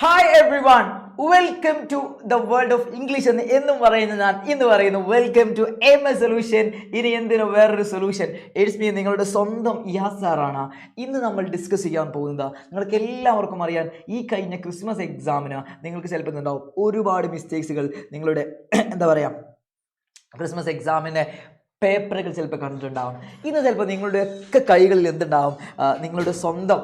Hi everyone welcome to the world of English എന്ന് എന്നും പറയുന്ന ഞാൻ ഇന്ന് പറയുന്നു. Welcome to M A solution ഇനി എന്തിനു വേറൊരു സൊല്യൂഷൻ ഇറ്റ്സ് മീ നിങ്ങളുടെ സ്വന്തം യാസാറാണ് സാറാണ്. ഇന്ന് നമ്മൾ ഡിസ്കസ് ചെയ്യാൻ പോകുന്നത് നിങ്ങൾക്ക് എല്ലാവർക്കും അറിയാൻ ഈ കഴിഞ്ഞ ക്രിസ്മസ് എക്സാമിന് നിങ്ങൾക്ക് ചിലപ്പോൾ ഉണ്ടാവും? ഒരുപാട് മിസ്റ്റേക്സുകൾ നിങ്ങളുടെ എന്താ പറയുക ക്രിസ്മസ് എക്സാമിന്റെ പേപ്പറുകൾ ചിലപ്പോൾ കണ്ടിട്ടുണ്ടാവും. ഇന്ന് ചിലപ്പോൾ നിങ്ങളുടെ ഒക്കെ കൈകളിൽ എന്തുണ്ടാവും? നിങ്ങളുടെ സ്വന്തം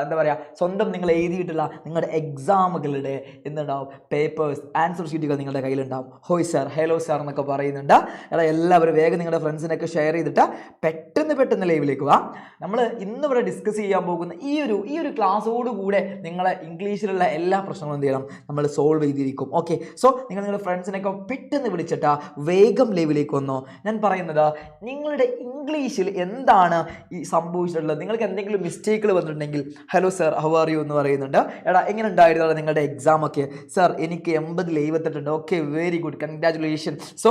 എന്താ പറയുക സ്വന്തം നിങ്ങൾ എഴുതിയിട്ടുള്ള നിങ്ങളുടെ എക്സാമുകളുടെ എന്തുണ്ടാവും പേപ്പേഴ്സ് ആൻസർ ഷീറ്റുകൾ നിങ്ങളുടെ കയ്യിലുണ്ടാവും. ഹോയ് സാർ ഹലോ സാർ എന്നൊക്കെ പറയുന്നുണ്ട്. എടാ എല്ലാവരും വേഗം നിങ്ങളുടെ ഫ്രണ്ട്സിനൊക്കെ ഷെയർ ചെയ്തിട്ട് പെട്ടെന്ന് പെട്ടെന്ന് ലൈവിലേക്ക് വാ. നമ്മൾ ഇന്ന് ഇവിടെ ഡിസ്കസ് ചെയ്യാൻ പോകുന്ന ഈ ഒരു ഈ ഒരു ക്ലാസ്സോടുകൂടെ നിങ്ങളെ ഇംഗ്ലീഷിലുള്ള എല്ലാ പ്രശ്നങ്ങളും എന്ത് ചെയ്യണം നമ്മൾ സോൾവ് ചെയ്തിരിക്കും. ഓക്കെ സോ നിങ്ങൾ നിങ്ങളുടെ ഫ്രണ്ട്സിനൊക്കെ പെട്ടെന്ന് വിളിച്ചിട്ട് വേഗം ലൈവിലേക്ക് വന്നോ. ഞാൻ പറയുന്നത് നിങ്ങളുടെ ഇംഗ്ലീഷിൽ എന്താണ് ഈ സംഭവിച്ചിട്ടുള്ളത്? നിങ്ങൾക്ക് എന്തെങ്കിലും മിസ്റ്റേക്കുകൾ വന്നിട്ടുണ്ടെങ്കിൽ hello sir how are you എന്ന് പറയുന്നുണ്ട്. എടാ എങ്ങനെ ഉണ്ടായിരുന്നു നിങ്ങളുടെ എക്സാം ഒക്കെ? സർ എനിക്ക് എൺപതിൽ എഴുപത്തെട്ടുണ്ട് okay very good congratulation so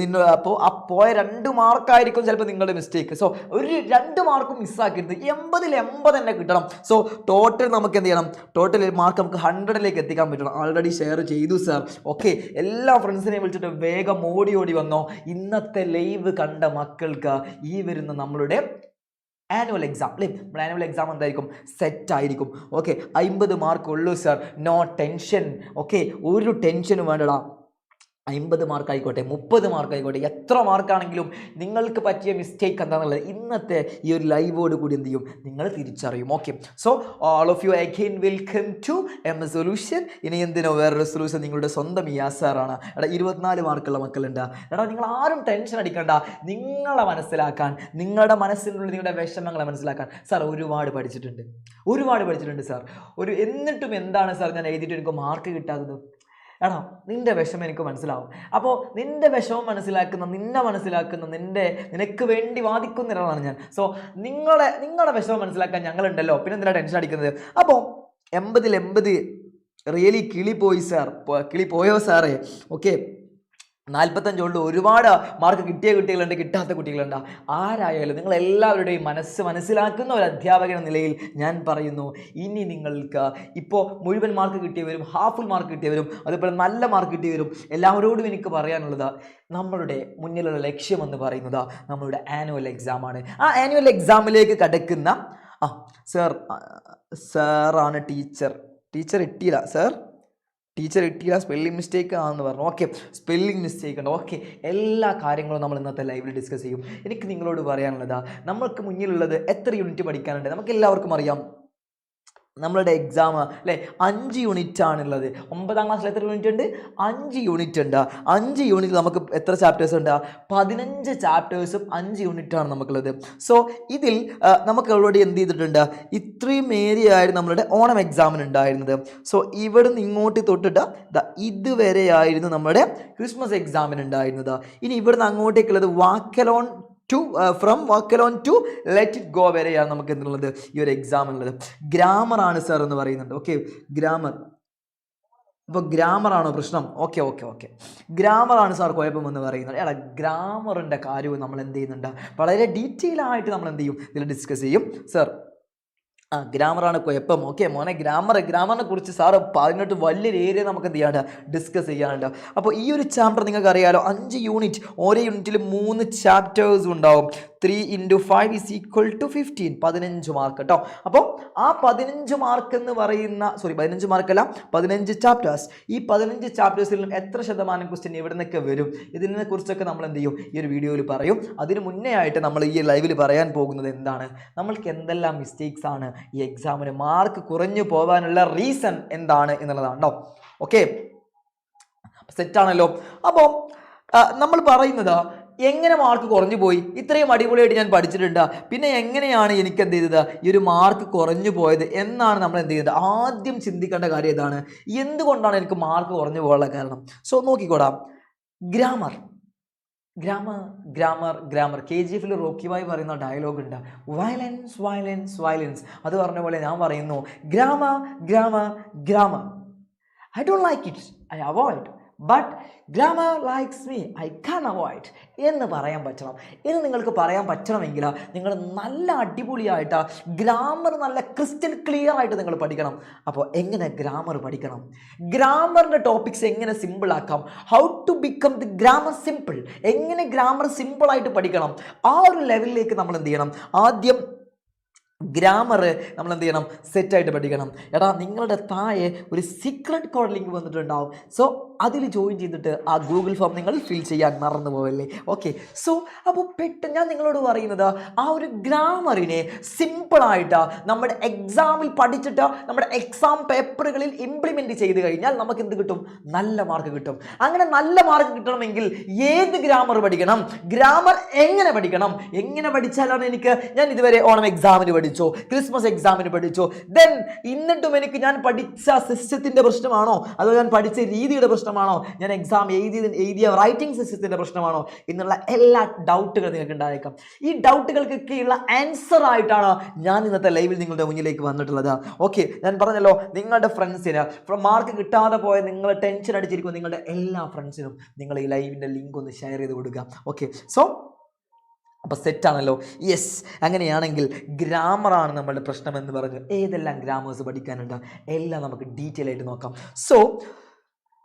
നിന്ന് അപ്പോൾ ആ പോയ രണ്ട് മാർക്കായിരിക്കും ചിലപ്പോൾ നിങ്ങളുടെ മിസ്റ്റേക്ക് സോ ഒരു രണ്ട് മാർക്കും മിസ്സാക്കരുത് എൺപതിൽ എൺപത് തന്നെ കിട്ടണം. സോ ടോട്ടൽ നമുക്ക് എന്ത് ചെയ്യണം? ടോട്ടൽ മാർക്ക് നമുക്ക് ഹൺഡ്രഡിലേക്ക് എത്തിക്കാൻ പറ്റണം. ആൾറെഡി ഷെയർ ചെയ്തു സർ ഓക്കെ എല്ലാ ഫ്രണ്ട്സിനെയും വിളിച്ചിട്ട് വേഗം ഓടി ഓടി വന്നോ. ഇന്നത്തെ ലൈവ് കണ്ട മക്കൾക്ക് ഈ വരുന്ന നമ്മളുടെ ആനുവൽ എക്സാം അല്ലേ നമ്മുടെ ആനുവൽ എക്സാം എന്തായിരിക്കും? സെറ്റ് ആയിരിക്കും. ഓക്കെ അമ്പത് മാർക്ക് ഉള്ളൂ സർ നോ ടെൻഷൻ ഓക്കെ ഒരു ടെൻഷനും വേണ്ടടാ. അമ്പത് മാർക്ക് ആയിക്കോട്ടെ മുപ്പത് മാർക്ക് ആയിക്കോട്ടെ എത്ര മാർക്കാണെങ്കിലും നിങ്ങൾക്ക് പറ്റിയ മിസ്റ്റേക്ക് എന്താണെന്നുള്ളത് ഇന്നത്തെ ഈ ഒരു ലൈവോട് കൂടി എന്ത് ചെയ്യും? നിങ്ങൾ തിരിച്ചറിയും. Okay so all of you again welcome to M A solution ഇനി എന്തിനോ വേറൊരു സൊല്യൂഷൻ നിങ്ങളുടെ സ്വന്തം ഇയാസാറാണ് എടാ ഇരുപത്തിനാല് മാർക്കുള്ള മക്കളുണ്ട്. എടാ നിങ്ങൾ ആരും ടെൻഷൻ അടിക്കണ്ട. നിങ്ങളെ മനസ്സിലാക്കാൻ നിങ്ങളുടെ മനസ്സിനുള്ളിൽ നിങ്ങളുടെ വിഷമങ്ങളെ മനസ്സിലാക്കാൻ സാർ ഒരുപാട് പഠിച്ചിട്ടുണ്ട്. ഒരുപാട് പഠിച്ചിട്ടുണ്ട് സാർ ഒരു എന്നിട്ടും എന്താണ് സാർ ഞാൻ എഴുതിയിട്ട് എനിക്ക് മാർക്ക് കിട്ടാത്തത്? എടാ നിന്റെ വിഷമം എനിക്ക് മനസ്സിലാവും. അപ്പോൾ നിന്റെ വിഷമം മനസ്സിലാക്കുന്ന നിന്നെ മനസ്സിലാക്കുന്ന നിന്റെ നിനക്ക് വേണ്ടി വാദിക്കുന്ന ഒരാളാണ് ഞാൻ. സോ നിങ്ങളെ നിങ്ങളുടെ വിഷമം മനസ്സിലാക്കാൻ ഞങ്ങളുണ്ടല്ലോ. പിന്നെ എന്തിനാണ് ടെൻഷൻ അടിക്കുന്നത്? അപ്പോൾ എൺപതിൽ എൺപത് റിയലി കിളി പോയി സാർ കിളി പോയോ സാറേ ഓക്കെ നാൽപ്പത്തഞ്ചുകൊണ്ട് ഒരുപാട് മാർക്ക് കിട്ടിയ കുട്ടികളുണ്ട് കിട്ടാത്ത കുട്ടികളുണ്ട്. ആരായാലും നിങ്ങൾ എല്ലാവരുടെയും മനസ്സ് മനസ്സിലാക്കുന്ന ഒരു അധ്യാപകൻ എന്ന നിലയിൽ ഞാൻ പറയുന്നു ഇനി നിങ്ങൾക്ക് ഇപ്പോൾ മുഴുവൻ മാർക്ക് കിട്ടിയവരും ഹാഫ് മാർക്ക് കിട്ടിയവരും അതുപോലെ നല്ല മാർക്ക് കിട്ടിയവരും എല്ലാവരോടും എനിക്ക് പറയാനുള്ളത് നമ്മളുടെ മുന്നിലുള്ള ലക്ഷ്യമെന്ന് പറയുന്നത് നമ്മളുടെ ആനുവൽ എക്സാമാണ് ആ ആനുവൽ എക്സാമിലേക്ക് കടക്കുന്ന ആ സാർ സാറാണ് ടീച്ചർ ടീച്ചർ ഇട്ടില്ല സാർ ടീച്ചർ ഇട്ടില്ല സ്പെല്ലിംഗ് മിസ്റ്റേക്ക് ആണെന്ന് പറഞ്ഞു. ഓക്കെ സ്പെല്ലിംഗ് മിസ്റ്റേക്ക് ഉണ്ട്. ഓക്കെ എല്ലാ കാര്യങ്ങളും നമ്മൾ ഇന്നത്തെ ലൈവിൽ ഡിസ്കസ് ചെയ്യും. എനിക്ക് നിങ്ങളോട് പറയാനുള്ളതാ നമ്മൾക്ക് മുന്നിലുള്ളത് എത്ര യൂണിറ്റ് പഠിക്കാനുണ്ട്? നമുക്ക് എല്ലാവർക്കും അറിയാം. നമ്മളുടെ എക്സാം അല്ലേ? അഞ്ച് യൂണിറ്റ് ആണുള്ളത്. ഒമ്പതാം ക്ലാസ്സിൽ എത്ര യൂണിറ്റ് ഉണ്ട്? അഞ്ച് യൂണിറ്റ് ഉണ്ട്. അഞ്ച് യൂണിറ്റ് നമുക്ക് എത്ര ചാപ്റ്റേഴ്സ് ഉണ്ട്? പതിനഞ്ച് ചാപ്റ്റേഴ്സും അഞ്ച് യൂണിറ്റ് ആണ് നമുക്കുള്ളത്. സോ ഇതിൽ നമുക്ക് ഓൾറെഡി എന്ത് ചെയ്തിട്ടുണ്ട്? ഇത്രയും ഏരിയയായിരുന്നു നമ്മളുടെ ഓണം എക്സാമിന് ഉണ്ടായിരുന്നത്. സോ ഇവിടുന്ന് ഇങ്ങോട്ട് തൊട്ടിട്ട് ഇതുവരെയായിരുന്നു നമ്മുടെ ക്രിസ്മസ് എക്സാമിന് ഉണ്ടായിരുന്നത്. ഇനി ഇവിടുന്ന് അങ്ങോട്ടേക്കുള്ളത് walk alone to from walk alone to let it go വരെയാണ് നമുക്ക് എന്തുള്ളത്? ഈ ഒരു എക്സാം ഉള്ളത്. ഗ്രാമർ ആണ് സാർ എന്ന് പറയുന്നുണ്ട്. ഓക്കെ ഗ്രാമർ അപ്പോൾ ഗ്രാമറാണോ പ്രശ്നം? ഓക്കെ ഓക്കെ ഓക്കെ ഗ്രാമറാണ് സാർ കുഴപ്പമെന്ന് പറയുന്നത്. എടാ ഗ്രാമറിന്റെ കാര്യവും നമ്മൾ എന്ത് ചെയ്യുന്നുണ്ട്? വളരെ ഡീറ്റെയിൽ ആയിട്ട് നമ്മൾ എന്ത് ചെയ്യും? ഇതിൽ ഡിസ്കസ് ചെയ്യും. സാർ ആ ഗ്രാമറാണ് കുഴപ്പം. ഓക്കെ മോനെ ഗ്രാമർ ഗ്രാമറിനെ കുറിച്ച് സാറ് പറഞ്ഞിട്ട് വലിയൊരു ഏരിയ നമുക്ക് എന്ത് ചെയ്യാണ്ട് ഡിസ്കസ് ചെയ്യാനുണ്ട്. അപ്പോൾ ഈ ഒരു ചാപ്റ്റർ നിങ്ങൾക്ക് അറിയാലോ അഞ്ച് യൂണിറ്റ് ഓരോ യൂണിറ്റിൽ മൂന്ന് ചാപ്റ്റേഴ്സ് ഉണ്ടാവും. Three into five is equal to fifteen പതിനഞ്ച് മാർക്ക് കേട്ടോ അപ്പോൾ ആ പതിനഞ്ച് മാർക്ക് എന്ന് പറയുന്ന സോറി പതിനഞ്ച് മാർക്കല്ല പതിനഞ്ച് ചാപ്റ്റേഴ്സ് ഈ പതിനഞ്ച് ചാപ്റ്റേഴ്സിൽ നിന്നും എത്ര ശതമാനം ക്വസ്റ്റ്യൻ ഇവിടെ നിന്നൊക്കെ വരും? ഇതിനെ കുറിച്ചൊക്കെ നമ്മൾ എന്ത് ചെയ്യും? ഈ ഒരു വീഡിയോയിൽ പറയും. അതിന് മുന്നേ ആയിട്ട് നമ്മൾ ഈ ലൈവിൽ പറയാൻ പോകുന്നത് എന്താണ്? നമ്മൾക്ക് എന്തെല്ലാം മിസ്റ്റേക്സ് ആണ് ഈ എക്സാമിന് മാർക്ക് കുറഞ്ഞു പോകാനുള്ള റീസൺ എന്താണ് എന്നുള്ളതാണ് കേട്ടോ ഓക്കെ സെറ്റാണല്ലോ അപ്പോൾ നമ്മൾ പറയുന്നത് എങ്ങനെ മാർക്ക് കുറഞ്ഞു പോയി? ഇത്രയും അടിപൊളിയായിട്ട് ഞാൻ പഠിച്ചിട്ടുണ്ട്. പിന്നെ എങ്ങനെയാണ് എനിക്ക് എന്ത് ചെയ്തത്? ഈ ഒരു മാർക്ക് കുറഞ്ഞു പോയത് എന്നാണ് നമ്മൾ എന്ത് ചെയ്തത്? ആദ്യം ചിന്തിക്കേണ്ട കാര്യം ഇതാണ്. എന്തുകൊണ്ടാണ് എനിക്ക് മാർക്ക് കുറഞ്ഞു പോകാനുള്ള കാരണം? So നോക്കിക്കോടാം. Grammar grammar grammar grammar K G എഫിൽ റോക്കി ബായ് പറയുന്ന ഡയലോഗ് ഉണ്ട്. വയലൻസ് വയലൻസ് വയലൻസ് അത് പറഞ്ഞ പോലെ ഞാൻ പറയുന്നു. Grammar grammar grammar I don't like it I avoid but grammar likes me I can avoid എന്ന് പറയാൻ പറ്റണം. എന്ന് നിങ്ങൾക്ക് പറയാൻ പറ്റണമെങ്കിൽ നിങ്ങൾ നല്ല അടിപൊളിയായിട്ട് ഗ്രാമർ നല്ല ക്രിസ്റ്റൽ ക്ലിയർ ആയിട്ട് നിങ്ങൾ പഠിക്കണം. അപ്പോൾ എങ്ങനെ ഗ്രാമർ പഠിക്കണം? ഗ്രാമറിന്റെ ടോപ്പിക്സ് എങ്ങനെ സിമ്പിൾ ആക്കാം? How to become the grammar simple എങ്ങനെ ഗ്രാമർ സിമ്പിളായിട്ട് പഠിക്കണം? ആ ഒരു ലെവലിലേക്ക് നമ്മൾ എന്ത് ചെയ്യണം? ആദ്യം ഗ്രാമർ നമ്മൾ എന്ത് ചെയ്യണം സെറ്റായിട്ട് പഠിക്കണം. എടാ നിങ്ങളുടെ താഴെ ഒരു സീക്രട്ട് കോഡ് ലിങ്ക് വന്നിട്ടുണ്ടാവും. സോ അതിൽ ജോയിൻ ചെയ്തിട്ട് ആ ഗൂഗിൾ ഫോം നിങ്ങൾ ഫിൽ ചെയ്യാൻ മറന്നു പോവല്ലേ? ഓക്കെ സോ അപ്പോൾ പെട്ടെന്ന് ഞാൻ നിങ്ങളോട് പറയുന്നത് ആ ഒരു ഗ്രാമറിനെ സിമ്പിളായിട്ട് നമ്മുടെ എക്സാമിൽ പഠിച്ചിട്ട് നമ്മുടെ എക്സാം പേപ്പറുകളിൽ ഇംപ്ലിമെന്റ് ചെയ്ത് കഴിഞ്ഞാൽ നമുക്ക് എന്ത് കിട്ടും? നല്ല മാർക്ക് കിട്ടും. അങ്ങനെ നല്ല മാർക്ക് കിട്ടണമെങ്കിൽ ഏത് ഗ്രാമർ പഠിക്കണം? ഗ്രാമർ എങ്ങനെ പഠിക്കണം? എങ്ങനെ പഠിച്ചാലാണ് എനിക്ക് ഞാൻ ഇതുവരെ ഓണം എക്സാമിന് പഠിച്ചോ ക്രിസ്മസ് എക്സാമിന് പഠിച്ചോ ദെൻ എന്നിട്ടും എനിക്ക് ഞാൻ പഠിച്ച സിസ്റ്റത്തിന്റെ പ്രശ്നമാണോ? അതോ ഞാൻ പഠിച്ച രീതിയുടെ പ്രശ്നമാണോ? ഞാൻ എക്സാം എഴുതി എഴുതിയ റൈറ്റിംഗ് സിസ്റ്റത്തിന്റെ പ്രശ്നമാണോ? എന്നുള്ള എല്ലാ ഡൗട്ടുകൾ നിങ്ങൾക്ക് ഉണ്ടായേക്കാം. ഈ ഡൗട്ടുകൾക്കൊക്കെയുള്ള ആൻസർ ആയിട്ടാണ് ഞാൻ ഇന്നത്തെ ലൈവിൽ നിങ്ങളുടെ മുന്നിലേക്ക് വന്നിട്ടുള്ളത്. ഓക്കെ ഞാൻ പറഞ്ഞല്ലോ നിങ്ങളുടെ ഫ്രണ്ട്സിന് മാർക്ക് കിട്ടാതെ പോയ നിങ്ങൾ ടെൻഷൻ അടിച്ചിരിക്കും നിങ്ങളുടെ എല്ലാ ഫ്രണ്ട്സിനും നിങ്ങൾ ഈ ലൈവിന്റെ ലിങ്ക് ഒന്ന് ഷെയർ ചെയ്ത് കൊടുക്കുക. ഓക്കെ സോ അപ്പോൾ സെറ്റാണല്ലോ. യെസ് അങ്ങനെയാണെങ്കിൽ ഗ്രാമറാണ് നമ്മളുടെ പ്രശ്നം എന്ന് പറഞ്ഞു ഏതെല്ലാം ഗ്രാമേഴ്സ് പഠിക്കാനുണ്ട്? എല്ലാം നമുക്ക് ഡീറ്റെയിൽ ആയിട്ട് നോക്കാം. സോ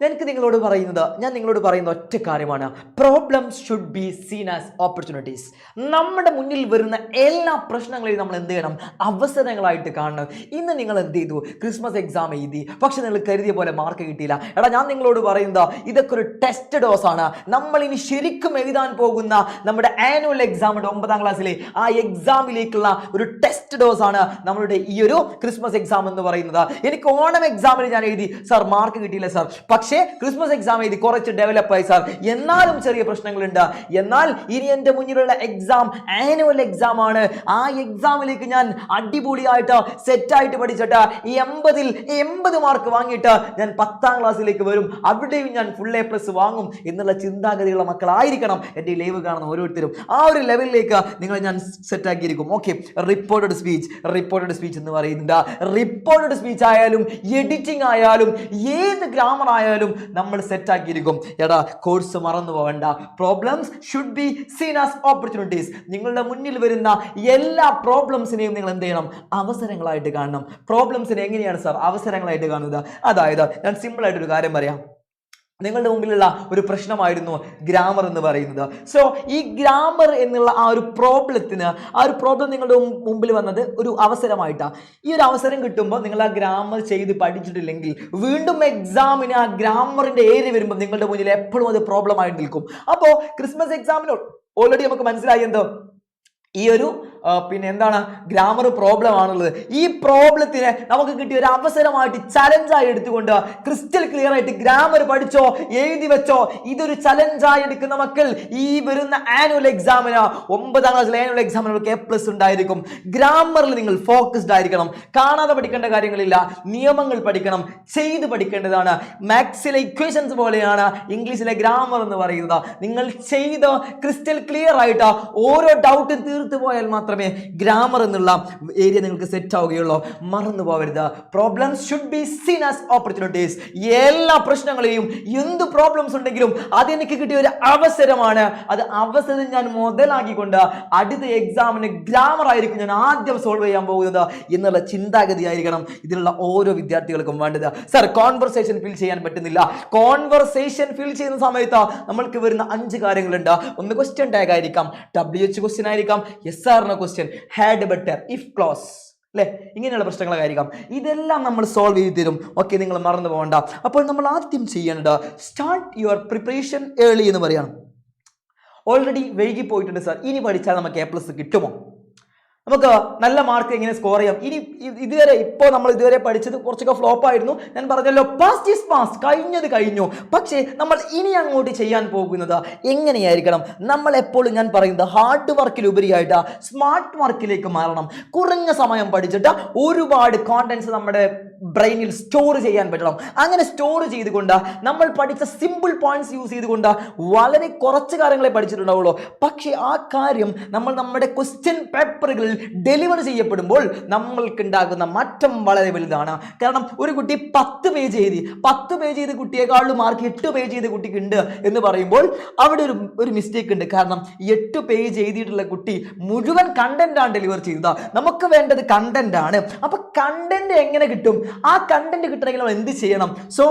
എനിക്ക് നിങ്ങളോട് പറയുന്നത് ഞാൻ നിങ്ങളോട് പറയുന്ന ഒറ്റ കാര്യമാണ്. Problems should be seen as opportunities നമ്മുടെ മുന്നിൽ വരുന്ന എല്ലാ പ്രശ്നങ്ങളെയും നമ്മൾ എന്ത് ചെയ്യണം? അവസരങ്ങളായിട്ട് കാണണം. ഇന്ന് നിങ്ങൾ എന്ത് ചെയ്തു? ക്രിസ്മസ് എക്സാം എഴുതി. പക്ഷെ നിങ്ങൾ കരുതിയ പോലെ മാർക്ക് കിട്ടിയില്ല. എടാ ഞാൻ നിങ്ങളോട് പറയുന്നത് ഇതൊക്കെ ഒരു ടെസ്റ്റ് ഡോസ് ആണ്. നമ്മൾ ഇനി ശരിക്കും എഴുതാൻ പോകുന്ന നമ്മുടെ ആനുവൽ എക്സാമിന്റെ ഒമ്പതാം ക്ലാസ്സിലെ ആ എക്സാമിലേക്കുള്ള ഒരു ടെസ്റ്റ് ഡോസ് ആണ് നമ്മളുടെ ഈ ഒരു ക്രിസ്മസ് എക്സാം എന്ന് പറയുന്നത്. എനിക്ക് ഓണം എക്സാമിന് ഞാൻ എഴുതി. സാർ മാർക്ക് കിട്ടിയില്ല സാർ പക്ഷേ ക്രിസ്മസ് എക്സാം എഴുതി കുറച്ച് ഡെവലപ്പ് ആയി സാർ എന്നാലും ചെറിയ പ്രശ്നങ്ങളുണ്ട്. എന്നാൽ ഇനി എന്റെ മുന്നിലുള്ള എക്സാം ആനുവൽ എക്സാം ആണ്. ആ എക്സാമിലേക്ക് ഞാൻ അടിപൊളിയായിട്ട് സെറ്റായിട്ട് പഠിച്ചിട്ട് ഈ എൺപതിൽ എൺപത് മാർക്ക് വാങ്ങിയിട്ട് ഞാൻ പത്താം ക്ലാസ്സിലേക്ക് വരും. അവിടെയും ഞാൻ ഫുൾ എ പ്ലസ് വാങ്ങും എന്നുള്ള ചിന്താഗതിയുള്ള മക്കളായിരിക്കണം എന്റെ ലൈവ് കാണുന്ന ഓരോരുത്തരും. ആ ഒരു ലെവലിലേക്ക് നിങ്ങളെ ഞാൻ സെറ്റാക്കിയിരിക്കും okay reported speech reported speech എന്ന് പറയുന്നുണ്ട്. റിപ്പോർട്ടഡ് സ്പീച്ച് ആയാലും എഡിറ്റിംഗ് ആയാലും ഏത് ഗ്രാമർ ആയാലും നമ്മൾ സെറ്റാക്കിയിരിക്കും എടാ കോഴ്സ് മറന്നു പോകണ്ട. Problems should be seen as opportunities നിങ്ങളുടെ മുന്നിൽ വരുന്ന എല്ലാ പ്രോബ്ലംസിനെയും നിങ്ങൾ എന്ത് ചെയ്യണം? അവസരങ്ങളായിട്ട് കാണണം. പ്രോബ്ലംസിനെ എങ്ങനെയാണ് സാർ അവസരങ്ങളായിട്ട് കാണുന്നത് അതായത് ഞാൻ ഒരു കാര്യം പറയാം. നിങ്ങളുടെ മുമ്പിലുള്ള ഒരു പ്രശ്നമായിരുന്നു ഗ്രാമർ എന്ന് പറയുന്നത്. സോ ഈ ഗ്രാമർ എന്നുള്ള ആ ഒരു പ്രോബ്ലത്തിന് ആ ഒരു പ്രോബ്ലം നിങ്ങളുടെ മുമ്പ് മുമ്പിൽ വന്നത് ഒരു അവസരമായിട്ടാണ് ഈ ഒരു അവസരം കിട്ടുമ്പോൾ നിങ്ങൾ ആ ഗ്രാമർ ചെയ്ത് പഠിച്ചിട്ടില്ലെങ്കിൽ വീണ്ടും എക്സാമിന് ആ ഗ്രാമറിന്റെ ഏരിയ വരുമ്പോൾ നിങ്ങളുടെ മുന്നിൽ എപ്പോഴും അത് പ്രോബ്ലമായിട്ട് നിൽക്കും. അപ്പോൾ ക്രിസ്മസ് എക്സാമിന് ഓൾറെഡി നമുക്ക് മനസ്സിലായി എന്തോ? ഈ ഒരു പിന്നെ എന്താണ്? ഗ്രാമർ പ്രോബ്ലം ആണുള്ളത്. ഈ പ്രോബ്ലത്തിനെ നമുക്ക് കിട്ടിയ ഒരു അവസരമായിട്ട് ചലഞ്ചായി എടുത്തുകൊണ്ട് ക്രിസ്റ്റൽ ക്ലിയർ ആയിട്ട് ഗ്രാമർ പഠിച്ചോ എഴുതി വെച്ചോ ഇതൊരു ചലഞ്ചായി എടുക്കുന്ന മക്കൾ ഈ വരുന്ന ആനുവൽ എക്സാമിന് ഒമ്പതാം ക്ലാസ്സിലെ ആനുവൽ എക്സാമിന് എ പ്ലസ് ഉണ്ടായിരിക്കും. ഗ്രാമറിൽ നിങ്ങൾ ഫോക്കസ്ഡ് ആയിരിക്കണം. കാണാതെ പഠിക്കേണ്ട കാര്യങ്ങളില്ല. നിയമങ്ങൾ പഠിക്കണം. ചെയ്ത് പഠിക്കേണ്ടതാണ്. മാത്സിലെ ഇക്വേഷൻസ് പോലെയാണ് ഇംഗ്ലീഷിലെ ഗ്രാമർ എന്ന് പറയുന്നത്. നിങ്ങൾ ചെയ്ത് ക്രിസ്റ്റൽ ക്ലിയർ ആയിട്ട് ഓരോ ഡൗട്ടും തീർത്തു പോയാൽ മാത്രമേ ഗ്രാമർ എന്നുള്ള ഏരിയ നിങ്ങൾക്ക് സെറ്റ് ആവുകയുള്ളൂ. മറന്നു പോകരുത്. Problems should be seen as opportunities എല്ലാ പ്രശ്നങ്ങളെയും എന്ത് പ്രോബ്ലംസ് ഉണ്ടെങ്കിലും അതെനിക്ക് കിട്ടിയ ഒരു അവസരമാണ്. അത് അവസരം ഞാൻ മുതലാക്കിക്കൊണ്ട് അടുത്ത എക്സാമിന് ഗ്രാമർ ആയിരിക്കും ഞാൻ ആദ്യം സോൾവ് ചെയ്യാൻ പോകുന്നത് എന്നുള്ള ചിന്താഗതി ആയിരിക്കണം ഇതിനുള്ള ഓരോ വിദ്യാർത്ഥികൾക്കും വേണ്ടത്. സർ കോൺവെർസേഷൻ ഫീൽ ചെയ്യാൻ പറ്റുന്നില്ല. കോൺവെർസേഷൻ ഫീൽ ചെയ്യുന്ന സമയത്ത് നമ്മൾക്ക് വരുന്ന അഞ്ച് കാര്യങ്ങളുണ്ട്. ഒന്ന് ക്വസ്റ്റ്യൻ ടാഗ് ആയിരിക്കാം. ഡബ്ല്യു എച്ച് ക്വസ്റ്റ്യൻ ആയിരിക്കാം. എസ് ആറിന് question had better if clause അല്ലേ ഇങ്ങനെയുള്ള പ്രശ്നങ്ങളെ കാര്യം. ഇതെല്ലാം നമ്മൾ സോൾവ് ചെയ്ത് തരും. ഓക്കെ നിങ്ങൾ മറന്നു പോകണ്ട. അപ്പോൾ നമ്മൾ ആദ്യം ചെയ്യേണ്ടത് സ്റ്റാർട്ട് യുവർ പ്രിപ്പറേഷൻ ഏർലി എന്ന് പറയണം. ഓൾറെഡി വൈകി പോയിട്ടുണ്ട് സാർ ഇനി പഠിച്ചാൽ നമുക്ക് എ പ്ലസ് കിട്ടുമോ? നമുക്ക് നല്ല മാർക്ക് എങ്ങനെ സ്കോർ ചെയ്യാം. ഇനി ഇതുവരെ ഇപ്പോൾ നമ്മൾ ഇതുവരെ പഠിച്ചത് കുറച്ചൊക്കെ ഫ്ലോപ്പ് ആയിരുന്നു. ഞാൻ പറഞ്ഞല്ലോ പാസ്റ്റ് ഈസ് പാസ്റ്റ് കഴിഞ്ഞത് കഴിഞ്ഞു. പക്ഷേ നമ്മൾ ഇനി അങ്ങോട്ട് ചെയ്യാൻ പോകുന്നത് എങ്ങനെയായിരിക്കണം? നമ്മൾ എപ്പോഴും ഞാൻ പറയുന്നത് ഹാർഡ് വർക്കിലുപരിയായിട്ട് സ്മാർട്ട് വർക്കിലേക്ക് മാറണം. കുറഞ്ഞ സമയം പഠിച്ചിട്ട് ഒരുപാട് കോണ്ടൻസ് നമ്മുടെ ബ്രെയിനിൽ സ്റ്റോർ ചെയ്യാൻ പറ്റണം. അങ്ങനെ സ്റ്റോർ ചെയ്തുകൊണ്ട് നമ്മൾ പഠിച്ച സിമ്പിൾ പോയിന്റ്സ് യൂസ് ചെയ്തുകൊണ്ട് വളരെ കുറച്ച് കാര്യങ്ങളെ പഠിച്ചിട്ടുണ്ടാവുള്ളൂ. പക്ഷേ ആ കാര്യം നമ്മൾ നമ്മുടെ ക്വസ്റ്റ്യൻ പേപ്പറുകളിൽ ഡെലിവർ ചെയ്യപ്പെടുമ്പോൾ നമ്മൾക്കുണ്ടാകുന്ന മാറ്റം വളരെ വലുതാണ്. കാരണം ഒരു കുട്ടി പത്ത് പേജ് എഴുതി പത്ത് പേജ് ചെയ്ത കുട്ടിയെക്കാളും മാർക്ക് എട്ട് പേജ് ചെയ്ത കുട്ടിക്ക് ഉണ്ട് എന്ന് പറയുമ്പോൾ അവിടെ ഒരു ഒരു മിസ്റ്റേക്ക് ഉണ്ട്. കാരണം എട്ട് പേജ് എഴുതിയിട്ടുള്ള കുട്ടി മുഴുവൻ കണ്ടന്റാണ് ഡെലിവർ ചെയ്തത്. നമുക്ക് വേണ്ടത് കണ്ടന്റ് ആണ്. അപ്പൊ കണ്ടന്റ് എങ്ങനെ കിട്ടും? ആ കണ്ടന്റ് കിട്ടണമെങ്കിൽ നമ്മൾ എന്ത് ചെയ്യണം? സോ